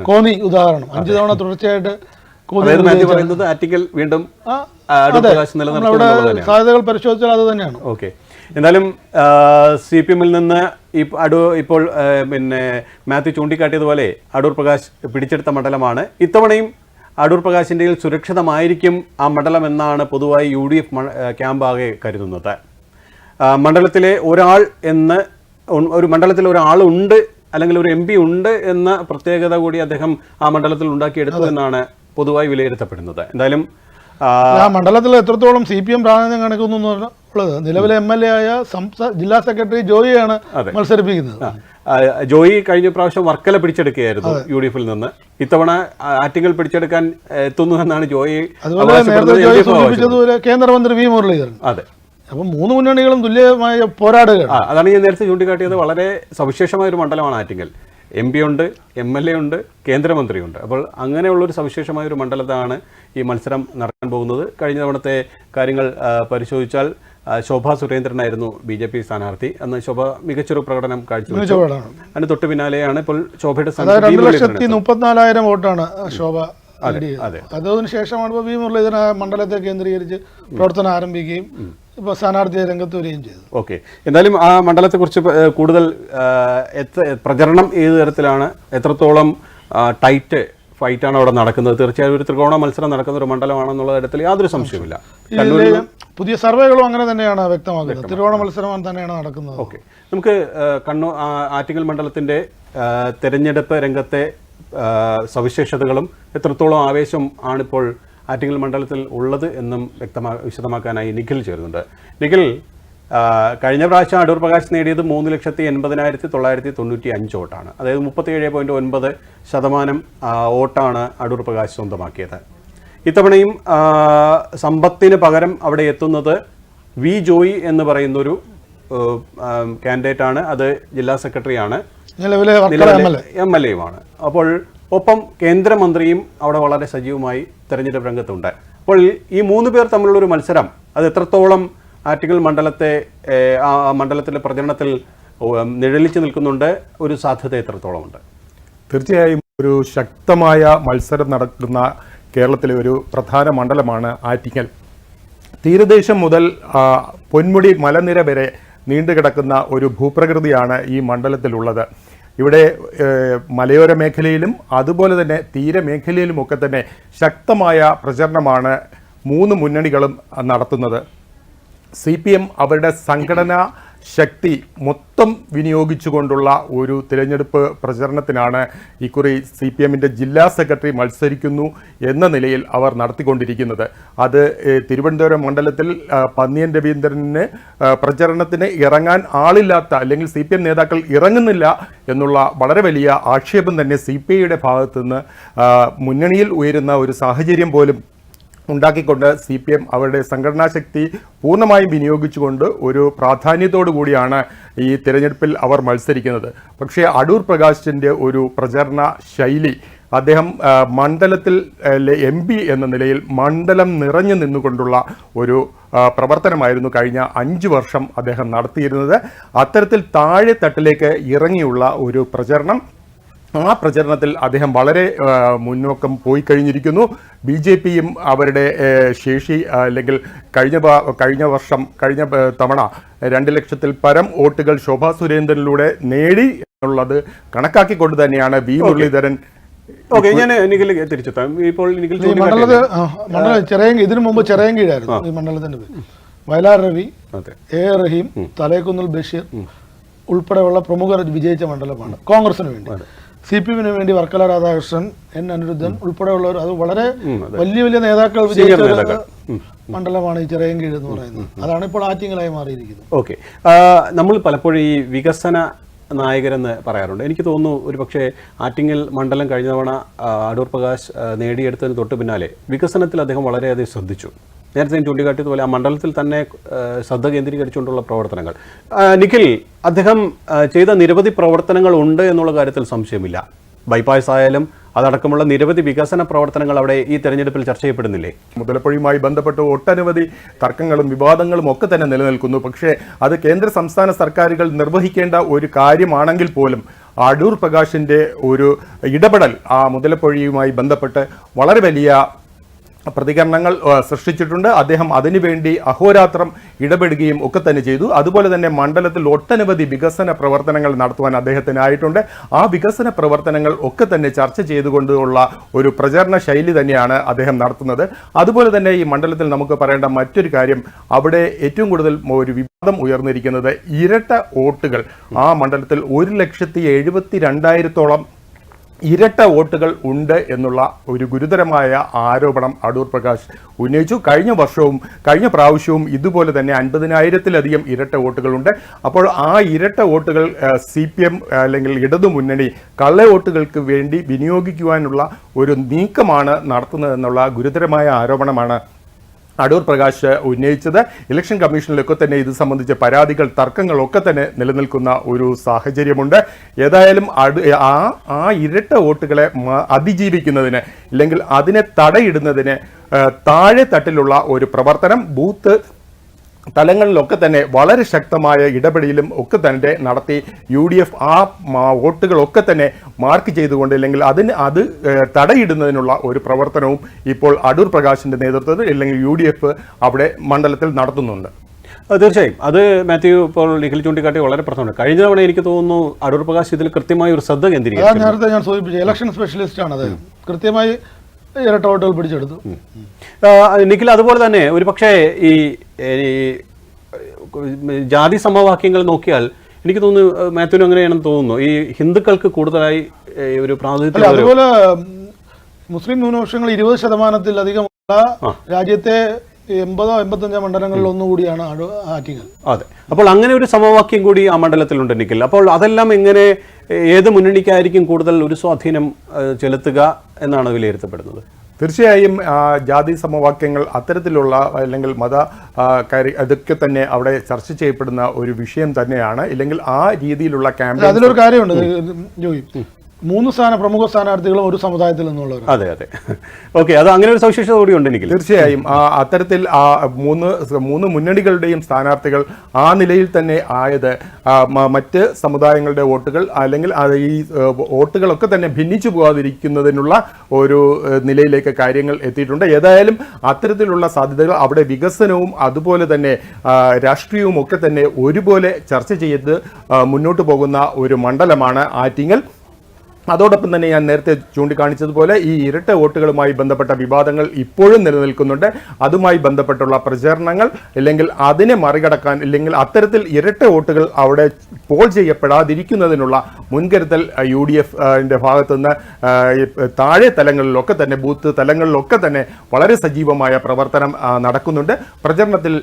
കോന്നി ഉദാഹരണം. അഞ്ചു തവണ തുടർച്ചയായിട്ട് പറയുന്നത് വീണ്ടും സാധ്യതകൾ പരിശോധിച്ചാൽ അത് തന്നെയാണ്. ഓക്കെ. എന്തായാലും സി പി എമ്മിൽ നിന്ന് ഈ അടൂ ഇപ്പോൾ പിന്നെ മാത്യു ചൂണ്ടിക്കാട്ടിയതുപോലെ അടൂർ പ്രകാശ് പിടിച്ചെടുത്ത മണ്ഡലമാണ്. ഇത്തവണയും അടൂർ പ്രകാശിന്റെ സുരക്ഷിതമായിരിക്കും ആ മണ്ഡലം എന്നാണ് പൊതുവായി യു ഡി എഫ് ക്യാമ്പാകെ കരുതുന്നത്. മണ്ഡലത്തിലെ ഒരാൾ എന്ന് ഒരു മണ്ഡലത്തിൽ ഒരാളുണ്ട് അല്ലെങ്കിൽ ഒരു എം പി ഉണ്ട് എന്ന പ്രത്യേകത കൂടി അദ്ദേഹം ആ മണ്ഡലത്തിൽ ഉണ്ടാക്കിയെടുത്തു എന്നാണ് പൊതുവായി വിലയിരുത്തപ്പെടുന്നത്. എന്തായാലും ആ, മണ്ഡലത്തിൽ എത്രത്തോളം സി പി എം പ്രാതിനിധ്യം കാണിക്കുന്നു ഉള്ളത്. നിലവിലെ എം എൽ എ ആയ ജില്ലാ സെക്രട്ടറി ജോയിയാണ് മത്സരിപ്പിക്കുന്നത്. ജോയി കഴിഞ്ഞ പ്രാവശ്യം വർക്കല പിടിച്ചെടുക്കുകയായിരുന്നു യു ഡി എഫിൽ നിന്ന്. ഇത്തവണ ആറ്റിങ്ങൾ ആറ്റിങ്ങൽ പിടിച്ചെടുക്കാൻ എത്തുന്നു എന്നാണ് ജോയി സൂചിപ്പിച്ചതുപോലെ കേന്ദ്രമന്ത്രി വി മുരളീധരൻ. അതെ. അപ്പം മൂന്ന് മുന്നണികളും തുല്യമായ പോരാടുകയാണ്. അതാണ് ഞാൻ നേരത്തെ ചൂണ്ടിക്കാട്ടിയത്. വളരെ സവിശേഷമായ ഒരു മണ്ഡലമാണ് ആറ്റിങ്ങൽ. എം പി ഉണ്ട് എം എൽ എ ഉണ്ട് കേന്ദ്രമന്ത്രിയുണ്ട്. അപ്പോൾ അങ്ങനെയുള്ള ഒരു സവിശേഷമായ ഒരു മണ്ഡലത്താണ് ഈ മത്സരം നടക്കാൻ പോകുന്നത്. കഴിഞ്ഞ തവണത്തെ കാര്യങ്ങൾ പരിശോധിച്ചാൽ ശോഭ സുരേന്ദ്രനായിരുന്നു ബി ജെ പി സ്ഥാനാർത്ഥി. അന്ന് ശോഭ മികച്ചൊരു പ്രകടനം കാഴ്ചവെച്ചു. അതിന് തൊട്ട് പിന്നാലെയാണ് ഇപ്പോൾ ശോഭയുടെ രണ്ട് ലക്ഷത്തി മുപ്പത്തിനാലായിരം വോട്ടാണ് ശോഭ. അതിന് ശേഷമാണ് ഇപ്പോൾ വി മുരളീധരൻ മണ്ഡലത്തെ കേന്ദ്രീകരിച്ച് പ്രവർത്തനം ആരംഭിക്കുകയും ഇപ്പോൾ സ്ഥാനാർത്ഥിയെ രംഗത്ത് വരികയും ചെയ്തു. ഓക്കെ. എന്തായാലും ആ മണ്ഡലത്തെക്കുറിച്ച് കുറിച്ച് കൂടുതൽ പ്രചരണം ഏത് തരത്തിലാണ്? എത്രത്തോളം ടൈറ്റ് ഫൈറ്റാണ് അവിടെ നടക്കുന്നത്. തീർച്ചയായും ഒരു ത്രികോണ മത്സരം നടക്കുന്ന ഒരു മണ്ഡലമാണെന്നുള്ള കാര്യത്തിൽ യാതൊരു സംശയമില്ല കണ്ണൂരിൽ പുതിയ സർവേകളും അങ്ങനെ തന്നെയാണ് വ്യക്തമാക്കുന്നത് ത്രികോണ മത്സരമാണ് തന്നെയാണ് നടക്കുന്നത്. ഓക്കെ. നമുക്ക് കണ്ണൂർ ആറ്റിങ്ങൽ മണ്ഡലത്തിന്റെ തെരഞ്ഞെടുപ്പ് രംഗത്തെ സവിശേഷതകളും എത്രത്തോളം ആവേശം ആണിപ്പോൾ ആറ്റിങ്ങൽ മണ്ഡലത്തിൽ ഉള്ളത് എന്നും വ്യക്തമാ വിശദമാക്കാനായി നിഖിൽ ചേരുന്നുണ്ട്. നിഖിൽ കഴിഞ്ഞ പ്രാവശ്യം അടൂർ പ്രകാശ് നേടിയത് മൂന്ന് ലക്ഷത്തി എൺപതിനായിരത്തി തൊള്ളായിരത്തി തൊണ്ണൂറ്റി അഞ്ച് വോട്ടാണ്. അതായത് മുപ്പത്തിയേഴ് പോയിന്റ് ഒൻപത് ശതമാനം വോട്ടാണ് അടൂർ പ്രകാശ് സ്വന്തമാക്കിയത്. ഇത്തവണയും സമ്പത്തിന് പകരം അവിടെ എത്തുന്നത് വി ജോയി എന്ന് പറയുന്നൊരു കാൻഡിഡേറ്റ് ആണ്. അത് ജില്ലാ സെക്രട്ടറിയാണ് എം എൽ എയുമാണ് അപ്പോൾ ഒപ്പം കേന്ദ്രമന്ത്രിയും അവിടെ വളരെ സജീവമായി തെരഞ്ഞെടുപ്പ് രംഗത്തുണ്ട്. അപ്പോൾ ഈ മൂന്ന് പേർ തമ്മിലുള്ള ഒരു മത്സരം അത് എത്രത്തോളം ആറ്റിങ്ങൽ മണ്ഡലത്തെ ആ മണ്ഡലത്തിന്റെ പ്രചരണത്തിൽ നിഴലിച്ചു നിൽക്കുന്നുണ്ട്. ഒരു സാധ്യത എത്രത്തോളം ഉണ്ട് തീർച്ചയായും ഒരു ശക്തമായ മത്സരം നടക്കുന്ന കേരളത്തിലെ ഒരു പ്രധാന മണ്ഡലമാണ് ആറ്റിങ്ങൽ. തീരദേശം മുതൽ പൊന്മുടി മലനിര വരെ നീണ്ടുകിടക്കുന്ന ഒരു ഭൂപ്രകൃതിയാണ് ഈ മണ്ഡലത്തിലുള്ളത്. ഇവിടെ മലയോര മേഖലയിലും അതുപോലെ തന്നെ തീരമേഖലയിലുമൊക്കെ തന്നെ ശക്തമായ പ്രചരണമാണ് മൂന്ന് മുന്നണികളും നടത്തുന്നത്. സി പി എം അവരുടെ സംഘടനാ ശക്തി മൊത്തം വിനിയോഗിച്ചുകൊണ്ടുള്ള ഒരു തിരഞ്ഞെടുപ്പ് പ്രചരണത്തിനാണ് ഇക്കുറി സി പി എമ്മിന്റെ ജില്ലാ സെക്രട്ടറി മത്സരിക്കുന്നു എന്ന നിലയിൽ അവർ നടത്തിക്കൊണ്ടിരിക്കുന്നത്. അത് തിരുവനന്തപുരം മണ്ഡലത്തിൽ പന്നിയൻ രവീന്ദ്രന് പ്രചരണത്തിന് ഇറങ്ങാൻ ആളില്ലാത്ത അല്ലെങ്കിൽ സി പി എം നേതാക്കൾ ഇറങ്ങുന്നില്ല എന്നുള്ള വളരെ വലിയ ആക്ഷേപം തന്നെ സി പി ഐയുടെ ഭാഗത്തുനിന്ന് മുന്നണിയിൽ ഉയരുന്ന ഒരു സാഹചര്യം പോലും ഉണ്ടാക്കിക്കൊണ്ട് സി പി എം അവരുടെ സംഘടനാ ശക്തി പൂർണമായും വിനിയോഗിച്ചുകൊണ്ട് ഒരു പ്രാധാന്യത്തോടു കൂടിയാണ് ഈ തിരഞ്ഞെടുപ്പിൽ അവർ മത്സരിക്കുന്നത്. പക്ഷേ അടൂർ പ്രകാശിന്റെ ഒരു പ്രചരണ ശൈലി അദ്ദേഹം മണ്ഡലത്തിൽ എം പി എന്ന നിലയിൽ മണ്ഡലം നിറഞ്ഞു നിന്നുകൊണ്ടുള്ള ഒരു പ്രവർത്തനമായിരുന്നു കഴിഞ്ഞ അഞ്ച് വർഷം അദ്ദേഹം നടത്തിയിരുന്നത്. അത്തരത്തിൽ താഴെ തട്ടിലേക്ക് ഇറങ്ങിയുള്ള ഒരു പ്രചരണം ആ പ്രചരണത്തിൽ അദ്ദേഹം വളരെ മുന്നോക്കം പോയി കഴിഞ്ഞിരിക്കുന്നു ബി ജെ പിയും അവരുടെ ശേഷി അല്ലെങ്കിൽ കഴിഞ്ഞ കഴിഞ്ഞ വർഷം കഴിഞ്ഞ തവണ രണ്ട് ലക്ഷത്തിൽ പരം വോട്ടുകൾ ശോഭാ സുരേന്ദ്രനിലൂടെ നേടി എന്നുള്ളത് കണക്കാക്കിക്കൊണ്ട് തന്നെയാണ് വി മുരളീധരൻ ഓക്കെ ഞാൻ നിഖിൽ തിരിച്ചെത്താം. ഇപ്പോൾ നിഖിൽ ഈ മണ്ഡലത്ത് ചൂണ്ടിക്കാട്ടിയത് ആ, മണ്ഡലം ചെറിയ ഇതിനു മുമ്പ് ചെറിയങ്കീഴായിരുന്നു ഈ മണ്ഡലത്തിന്റെ പേര് വയലാർ രവി എ എ റഹീം തലേക്കുന്നിൽ ബഷീർ ഉൾപ്പെടെയുള്ള പ്രമുഖർ വിജയിച്ച മണ്ഡലമാണ്. കോൺഗ്രസിന് വേണ്ടി. സി പി എമ്മിന് വേണ്ടി വർക്കല രാധാകൃഷ്ണൻ എൻ അനിരുദ്ധൻ ഉൾപ്പെടെയുള്ളവർ അത് വളരെ വലിയ വലിയ നേതാക്കൾ വിജയിച്ച. മണ്ഡലമാണ് ഈ ചിറയൻകീഴ് എന്ന് പറയുന്നത്. അതാണ് ഇപ്പോൾ ആറ്റിങ്ങലായി മാറിയിരിക്കുന്നത്. ഓക്കെ. നമ്മൾ പലപ്പോഴും ഈ വികസന നായകരെന്ന് പറയാറുണ്ട്. എനിക്ക് തോന്നുന്നു ഒരു പക്ഷേ ആറ്റിങ്ങൽ മണ്ഡലം കഴിഞ്ഞ തവണ അടൂർ പ്രകാശ് നേടിയെടുത്തതിന് തൊട്ട് പിന്നാലെ വികസനത്തിൽ അദ്ദേഹം വളരെയധികം ശ്രദ്ധിച്ചു. നേരത്തെ ഞാൻ ചൂണ്ടിക്കാട്ടിയതുപോലെ ആ മണ്ഡലത്തിൽ തന്നെ ശ്രദ്ധ കേന്ദ്രീകരിച്ചുകൊണ്ടുള്ള പ്രവർത്തനങ്ങൾ. നിഖിൽ അദ്ദേഹം ചെയ്ത നിരവധി പ്രവർത്തനങ്ങൾ ഉണ്ട് എന്നുള്ള കാര്യത്തിൽ സംശയമില്ല. ബൈപ്പാസ് ആയാലും അതടക്കമുള്ള നിരവധി വികസന പ്രവർത്തനങ്ങൾ അവിടെ ഈ തെരഞ്ഞെടുപ്പിൽ ചർച്ച ചെയ്യപ്പെടുന്നില്ലേ? മുതലപ്പൊഴിയുമായി ബന്ധപ്പെട്ട് ഒട്ടനവധി തർക്കങ്ങളും വിവാദങ്ങളും ഒക്കെ തന്നെ നിലനിൽക്കുന്നു. പക്ഷേ അത് കേന്ദ്ര സംസ്ഥാന സർക്കാരുകൾ നിർവഹിക്കേണ്ട ഒരു കാര്യമാണെങ്കിൽ പോലും അടൂർ പ്രകാശിന്റെ ഒരു ഇടപെടൽ ആ മുതലപ്പൊഴിയുമായി ബന്ധപ്പെട്ട് വളരെ വലിയ പ്രതികരണങ്ങൾ സൃഷ്ടിച്ചിട്ടുണ്ട്. അദ്ദേഹം അതിനുവേണ്ടി അഹോരാത്രം ഇടപെടുകയും ഒക്കെ തന്നെ ചെയ്തു. അതുപോലെ തന്നെ മണ്ഡലത്തിൽ ഒട്ടനവധി വികസന പ്രവർത്തനങ്ങൾ നടത്തുവാൻ അദ്ദേഹത്തിനായിട്ടുണ്ട്. ആ വികസന പ്രവർത്തനങ്ങൾ ഒക്കെ തന്നെ ചർച്ച ചെയ്തുകൊണ്ടുള്ള ഒരു പ്രചരണ ശൈലി തന്നെയാണ് അദ്ദേഹം നടത്തുന്നത്. അതുപോലെ തന്നെ ഈ മണ്ഡലത്തിൽ നമുക്ക് പറയേണ്ട മറ്റൊരു കാര്യം അവിടെ ഏറ്റവും കൂടുതൽ ഒരു വിവാദം ഉയർന്നിരിക്കുന്നത് ഇരട്ട വോട്ടുകൾ. ആ മണ്ഡലത്തിൽ ഒരു ലക്ഷത്തി എഴുപത്തി രണ്ടായിരത്തോളം ഇരട്ട വോട്ടുകൾ ഉണ്ട് എന്നുള്ള ഒരു ഗുരുതരമായ ആരോപണം അടൂർ പ്രകാശ് ഉന്നയിച്ചു. കഴിഞ്ഞ വർഷവും കഴിഞ്ഞ പ്രാവശ്യവും ഇതുപോലെ തന്നെ അൻപതിനായിരത്തിലധികം ഇരട്ട വോട്ടുകളുണ്ട്. അപ്പോൾ ആ ഇരട്ട വോട്ടുകൾ സി പി എം അല്ലെങ്കിൽ ഇടതു മുന്നണി കള്ള വോട്ടുകൾക്ക് വേണ്ടി വിനിയോഗിക്കുവാനുള്ള ഒരു നീക്കമാണ് നടത്തുന്നതെന്നുള്ള ഗുരുതരമായ ആരോപണമാണ് അടൂർ പ്രകാശ് ഉന്നയിച്ചത്. ഇലക്ഷൻ കമ്മീഷനിലൊക്കെ തന്നെ ഇത് സംബന്ധിച്ച പരാതികൾ തർക്കങ്ങളൊക്കെ തന്നെ നിലനിൽക്കുന്ന ഒരു സാഹചര്യമുണ്ട്. ഏതായാലും ആ ആ ഇരട്ട വോട്ടുകളെ അതിജീവിക്കുന്നതിന് ഇല്ലെങ്കിൽ അതിനെ തടയിടുന്നതിന് താഴെ തട്ടിലുള്ള ഒരു പ്രവർത്തനം ബൂത്ത് തലങ്ങളിലൊക്കെ തന്നെ വളരെ ശക്തമായ ഇടപെടലും ഒക്കെ തന്നെ നടത്തി യു ഡി എഫ് ആ വോട്ടുകളൊക്കെ തന്നെ മാർക്ക് ചെയ്തുകൊണ്ട് അല്ലെങ്കിൽ അതിന് അത് തടയിടുന്നതിനുള്ള ഒരു പ്രവർത്തനവും ഇപ്പോൾ അടൂർ പ്രകാശിന്റെ നേതൃത്വത്തിൽ അല്ലെങ്കിൽ യു ഡി എഫ് അവിടെ മണ്ഡലത്തിൽ നടത്തുന്നുണ്ട്. അത് തീർച്ചയായും. അത് മാത്യു ഇപ്പോൾ നിഖിൽ ചൂണ്ടിക്കാട്ടി വളരെ പ്രധാനമാണ്. കഴിഞ്ഞ തവണ എനിക്ക് തോന്നുന്നു അടൂർ പ്രകാശ് ഇതിൽ കൃത്യമായ ഒരു ശ്രദ്ധ കേന്ദ്രീകരിച്ചു നേരത്തെ ഞാൻ സൂചിപ്പിച്ച ഇലക്ഷൻ സ്പെഷ്യലിസ്റ്റ് ആണ് അത് കൃത്യമായി ഇരട്ട വോട്ടുകൾ പിടിച്ചെടുത്തു. നിഖിൽ അതുപോലെ തന്നെ ഒരു പക്ഷേ ഈ ജാതി സമവാക്യങ്ങൾ നോക്കിയാൽ എനിക്ക് തോന്നുന്നു മാത്യുവിന് അങ്ങനെയാണെന്ന് തോന്നുന്നു. ഈ ഹിന്ദുക്കൾക്ക് കൂടുതലായി ഒരു പ്രാതിനിധ്യം അതുപോലെ മുസ്ലിം ന്യൂനപക്ഷങ്ങൾ ഇരുപത് ശതമാനത്തിലധികം രാജ്യത്തെ എൺപതോ എൺപത്തഞ്ചോ മണ്ഡലങ്ങളിൽ ഒന്നുകൂടിയാണ് ആറ്റിങ്ങൽ. അതെ. അപ്പോൾ അങ്ങനെ ഒരു സമവാക്യം കൂടി ആ മണ്ഡലത്തിലുണ്ട് ഉണ്ടെങ്കിൽ അപ്പോൾ അതെല്ലാം എങ്ങനെ ഏത് മുന്നണിക്കായിരിക്കും കൂടുതൽ ഒരു സ്വാധീനം ചെലുത്തുക എന്നാണ് വിലയിരുത്തപ്പെടുന്നത്? തീർച്ചയായും ജാതി സമവാക്യങ്ങൾ അത്തരത്തിലുള്ള അല്ലെങ്കിൽ മത കാര്യ അതൊക്കെ തന്നെ അവിടെ ചർച്ച ചെയ്യപ്പെടുന്ന ഒരു വിഷയം തന്നെയാണ്. ഇല്ലെങ്കിൽ ആ രീതിയിലുള്ള ക്യാമ്പയിൻ അതിലൊരു കാര്യമുണ്ട് ജോയി. മൂന്ന് സ്ഥാന പ്രമുഖ സ്ഥാനാർത്ഥികളും ഒരു സമുദായത്തിൽ നിന്നുള്ളവരാണ്. അതെ അതെ. ഓക്കെ അത് അങ്ങനെ ഒരു സവിശേഷത കൂടി ഉണ്ട് എനിക്ക് തീർച്ചയായും ആ അത്തരത്തിൽ ആ മൂന്ന് മൂന്ന് മുന്നണികളുടെയും സ്ഥാനാർത്ഥികൾ ആ നിലയിൽ തന്നെ ആയത് മറ്റ് സമുദായങ്ങളുടെ വോട്ടുകൾ അല്ലെങ്കിൽ ഈ വോട്ടുകളൊക്കെ തന്നെ ഭിന്നിച്ചു പോകാതിരിക്കുന്നതിനുള്ള ഒരു നിലയിലേക്ക് കാര്യങ്ങൾ എത്തിയിട്ടുണ്ട്. ഏതായാലും അത്തരത്തിലുള്ള സാധ്യതകൾ അവിടെ വികസനവും അതുപോലെ തന്നെ രാഷ്ട്രീയവും ഒക്കെ തന്നെ ഒരുപോലെ ചർച്ച ചെയ്ത് മുന്നോട്ട് പോകുന്ന ഒരു മണ്ഡലമാണ് ആറ്റിങ്ങൽ. അതോടൊപ്പം തന്നെ ഞാൻ നേരത്തെ ചൂണ്ടിക്കാണിച്ചതുപോലെ ഈ ഇരട്ട വോട്ടുകളുമായി ബന്ധപ്പെട്ട വിവാദങ്ങൾ ഇപ്പോഴും നിലനിൽക്കുന്നുണ്ട്. അതുമായി ബന്ധപ്പെട്ടുള്ള പ്രചരണങ്ങൾ അല്ലെങ്കിൽ അതിനെ മറികടക്കാൻ അല്ലെങ്കിൽ അത്തരത്തിൽ ഇരട്ട വോട്ടുകൾ അവിടെ പോൾ ചെയ്യപ്പെടാതിരിക്കുന്നതിനുള്ള മുൻകരുതൽ യു ഡി എഫിന്റെ ഭാഗത്തുനിന്ന് താഴെ തലങ്ങളിലൊക്കെ തന്നെ ബൂത്ത് തലങ്ങളിലൊക്കെ തന്നെ വളരെ സജീവമായ പ്രവർത്തനം നടക്കുന്നുണ്ട്. പ്രചരണത്തിൽ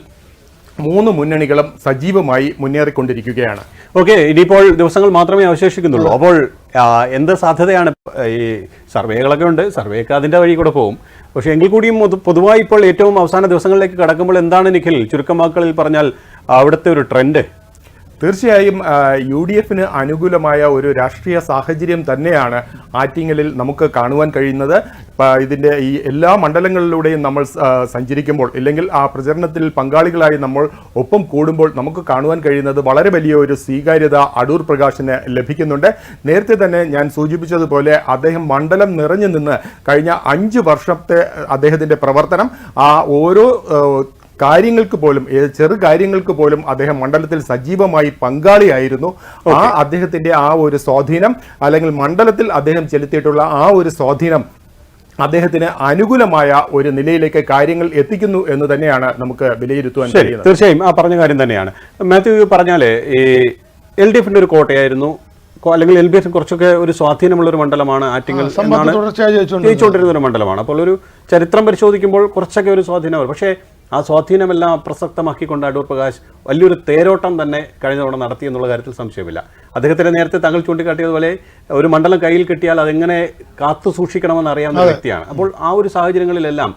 മൂന്ന് മുന്നണികളും സജീവമായി മുന്നേറിക്കൊണ്ടിരിക്കുകയാണ്. ഓക്കെ ഇനിയിപ്പോൾ ദിവസങ്ങൾ മാത്രമേ അവശേഷിക്കുന്നുള്ളൂ. അപ്പോൾ എന്ത് സാധ്യതയാണ്? ഈ സർവേകളൊക്കെ ഉണ്ട്. സർവേയൊക്കെ അതിന്റെ വഴി കൂടെ പോകും. പക്ഷേ എങ്കിൽ കൂടിയും പൊതുവായി ഇപ്പോൾ ഏറ്റവും അവസാന ദിവസങ്ങളിലേക്ക് കടക്കുമ്പോൾ എന്താണ് നിഖിൽ? ചുരുക്കമാക്കളിൽ പറഞ്ഞാൽ അവിടുത്തെ ഒരു ട്രെൻഡ്. തീർച്ചയായും യു ഡി എഫിന് അനുകൂലമായ ഒരു രാഷ്ട്രീയ സാഹചര്യം തന്നെയാണ് ആറ്റിങ്ങലിൽ നമുക്ക് കാണുവാൻ കഴിയുന്നത്. ഇതിന്റെ ഈ എല്ലാ മണ്ഡലങ്ങളിലൂടെയും നമ്മൾ സഞ്ചരിക്കുമ്പോൾ ഇല്ലെങ്കിൽ ആ പ്രചരണത്തിൽ പങ്കാളികളായി നമ്മൾ ഒപ്പം കൂടുമ്പോൾ നമുക്ക് കാണുവാൻ കഴിയുന്നത് വളരെ വലിയ ഒരു സ്വീകാര്യത അടൂർ പ്രകാശിന് ലഭിക്കുന്നുണ്ട്. നേരത്തെ തന്നെ ഞാൻ സൂചിപ്പിച്ചതുപോലെ അദ്ദേഹം മണ്ഡലം നിറഞ്ഞു നിന്ന് കഴിഞ്ഞ അഞ്ച് വർഷത്തെ അദ്ദേഹത്തിന്റെ പ്രവർത്തനം ആ ഓരോ കാര്യങ്ങൾക്ക് പോലും ഏത് ചെറു കാര്യങ്ങൾക്ക് പോലും അദ്ദേഹം മണ്ഡലത്തിൽ സജീവമായി പങ്കാളിയായിരുന്നു. ആ അദ്ദേഹത്തിന്റെ ആ ഒരു സ്വാധീനം അല്ലെങ്കിൽ മണ്ഡലത്തിൽ അദ്ദേഹം ചെലുത്തിയിട്ടുള്ള ആ ഒരു സ്വാധീനം അദ്ദേഹത്തിന് അനുകൂലമായ ഒരു നിലയിലേക്ക് കാര്യങ്ങൾ എത്തിക്കുന്നു എന്ന് തന്നെയാണ് നമുക്ക് വിലയിരുത്തുവാൻ കഴിയുന്നത്. തീർച്ചയായും ആ പറഞ്ഞ കാര്യം തന്നെയാണ്. മാത്യു പറഞ്ഞാലേ ഈ എൽ ഡി എഫിന്റെ ഒരു കോട്ടയായിരുന്നു. അല്ലെങ്കിൽ എൽ ഡി എഫ് കുറച്ചൊക്കെ ഒരു സ്വാധീനമുള്ള ഒരു മണ്ഡലമാണ് ആറ്റിങ്ങൽ എന്നാണ് ജയിച്ചുകൊണ്ടിരുന്ന ഒരു മണ്ഡലമാണ്. അപ്പോൾ ഒരു ചരിത്രം പരിശോധിക്കുമ്പോൾ കുറച്ചൊക്കെ ഒരു സ്വാധീനം പക്ഷേ ആ സ്വാധീനമെല്ലാം അപ്രസക്തമാക്കിക്കൊണ്ട് അടൂർ പ്രകാശ് വലിയൊരു തേരോട്ടം തന്നെ കഴിഞ്ഞ തവണ നടത്തി എന്നുള്ള കാര്യത്തിൽ സംശയമില്ല. അദ്ദേഹത്തിന് നേരത്തെ താങ്കൾ ചൂണ്ടിക്കാട്ടിയതുപോലെ ഒരു മണ്ഡലം കയ്യിൽ കിട്ടിയാൽ അതെങ്ങനെ കാത്തു സൂക്ഷിക്കണമെന്ന് അറിയാവുന്ന വ്യക്തിയാണ്. അപ്പോൾ ആ ഒരു സാഹചര്യങ്ങളിലെല്ലാം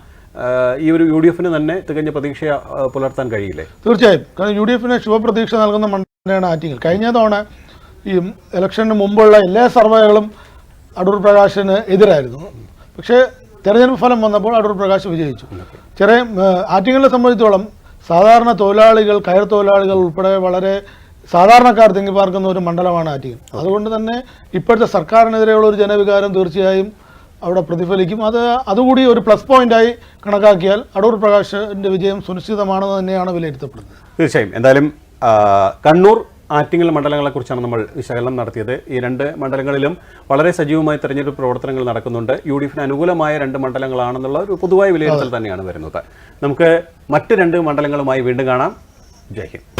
ഈ ഒരു യു ഡി എഫിന് തന്നെ തികഞ്ഞ പ്രതീക്ഷ പുലർത്താൻ കഴിയില്ലേ? തീർച്ചയായും. കാരണം യു ഡി എഫിന് ശുഭപ്രതീക്ഷ നൽകുന്ന മണ്ഡലമാണ് ആറ്റിങ്ങൽ. കഴിഞ്ഞ തവണ ഈ ഇലക്ഷന് മുമ്പുള്ള എല്ലാ സർവേകളും അടൂർ പ്രകാശിന് എതിരായിരുന്നു. പക്ഷേ തെരഞ്ഞെടുപ്പ് ഫലം വന്നപ്പോൾ അടൂർ പ്രകാശ് വിജയിച്ചു. ചെറിയ ആറ്റിങ്ങളെ സംബന്ധിച്ചോളം സാധാരണ തൊഴിലാളികൾ കയർ തൊഴിലാളികൾ ഉൾപ്പെടെ വളരെ സാധാരണക്കാർ തിങ്ങി പാർക്കുന്ന ഒരു മണ്ഡലമാണ് ആറ്റിങ്ങൽ. അതുകൊണ്ട് തന്നെ ഇപ്പോഴത്തെ സർക്കാരിനെതിരെയുള്ള ഒരു ജനവികാരം തീർച്ചയായും അവിടെ പ്രതിഫലിക്കും. അത് അതുകൂടി ഒരു പ്ലസ് പോയിന്റായി കണക്കാക്കിയാൽ അടൂർ പ്രകാശിന്റെ വിജയം സുനിശ്ചിതമാണെന്ന് തന്നെയാണ് വിലയിരുത്തപ്പെടുന്നത്. തീർച്ചയായും. എന്തായാലും കണ്ണൂർ ആറ്റിങ്ങൽ മണ്ഡലങ്ങളെക്കുറിച്ചാണ് നമ്മൾ വിശകലനം നടത്തിയത്. ഈ രണ്ട് മണ്ഡലങ്ങളിലും വളരെ സജീവമായി തെരഞ്ഞെടുപ്പ് പ്രവർത്തനങ്ങൾ നടക്കുന്നുണ്ട്. യു ഡി എഫിന് അനുകൂലമായ രണ്ട് മണ്ഡലങ്ങളാണെന്നുള്ള ഒരു പൊതുവായ വിലയിരുത്തൽ തന്നെയാണ് വരുന്നത്. നമുക്ക് മറ്റ് രണ്ട് മണ്ഡലങ്ങളുമായി വീണ്ടും കാണാം. ജയ് ഹിന്ദ്.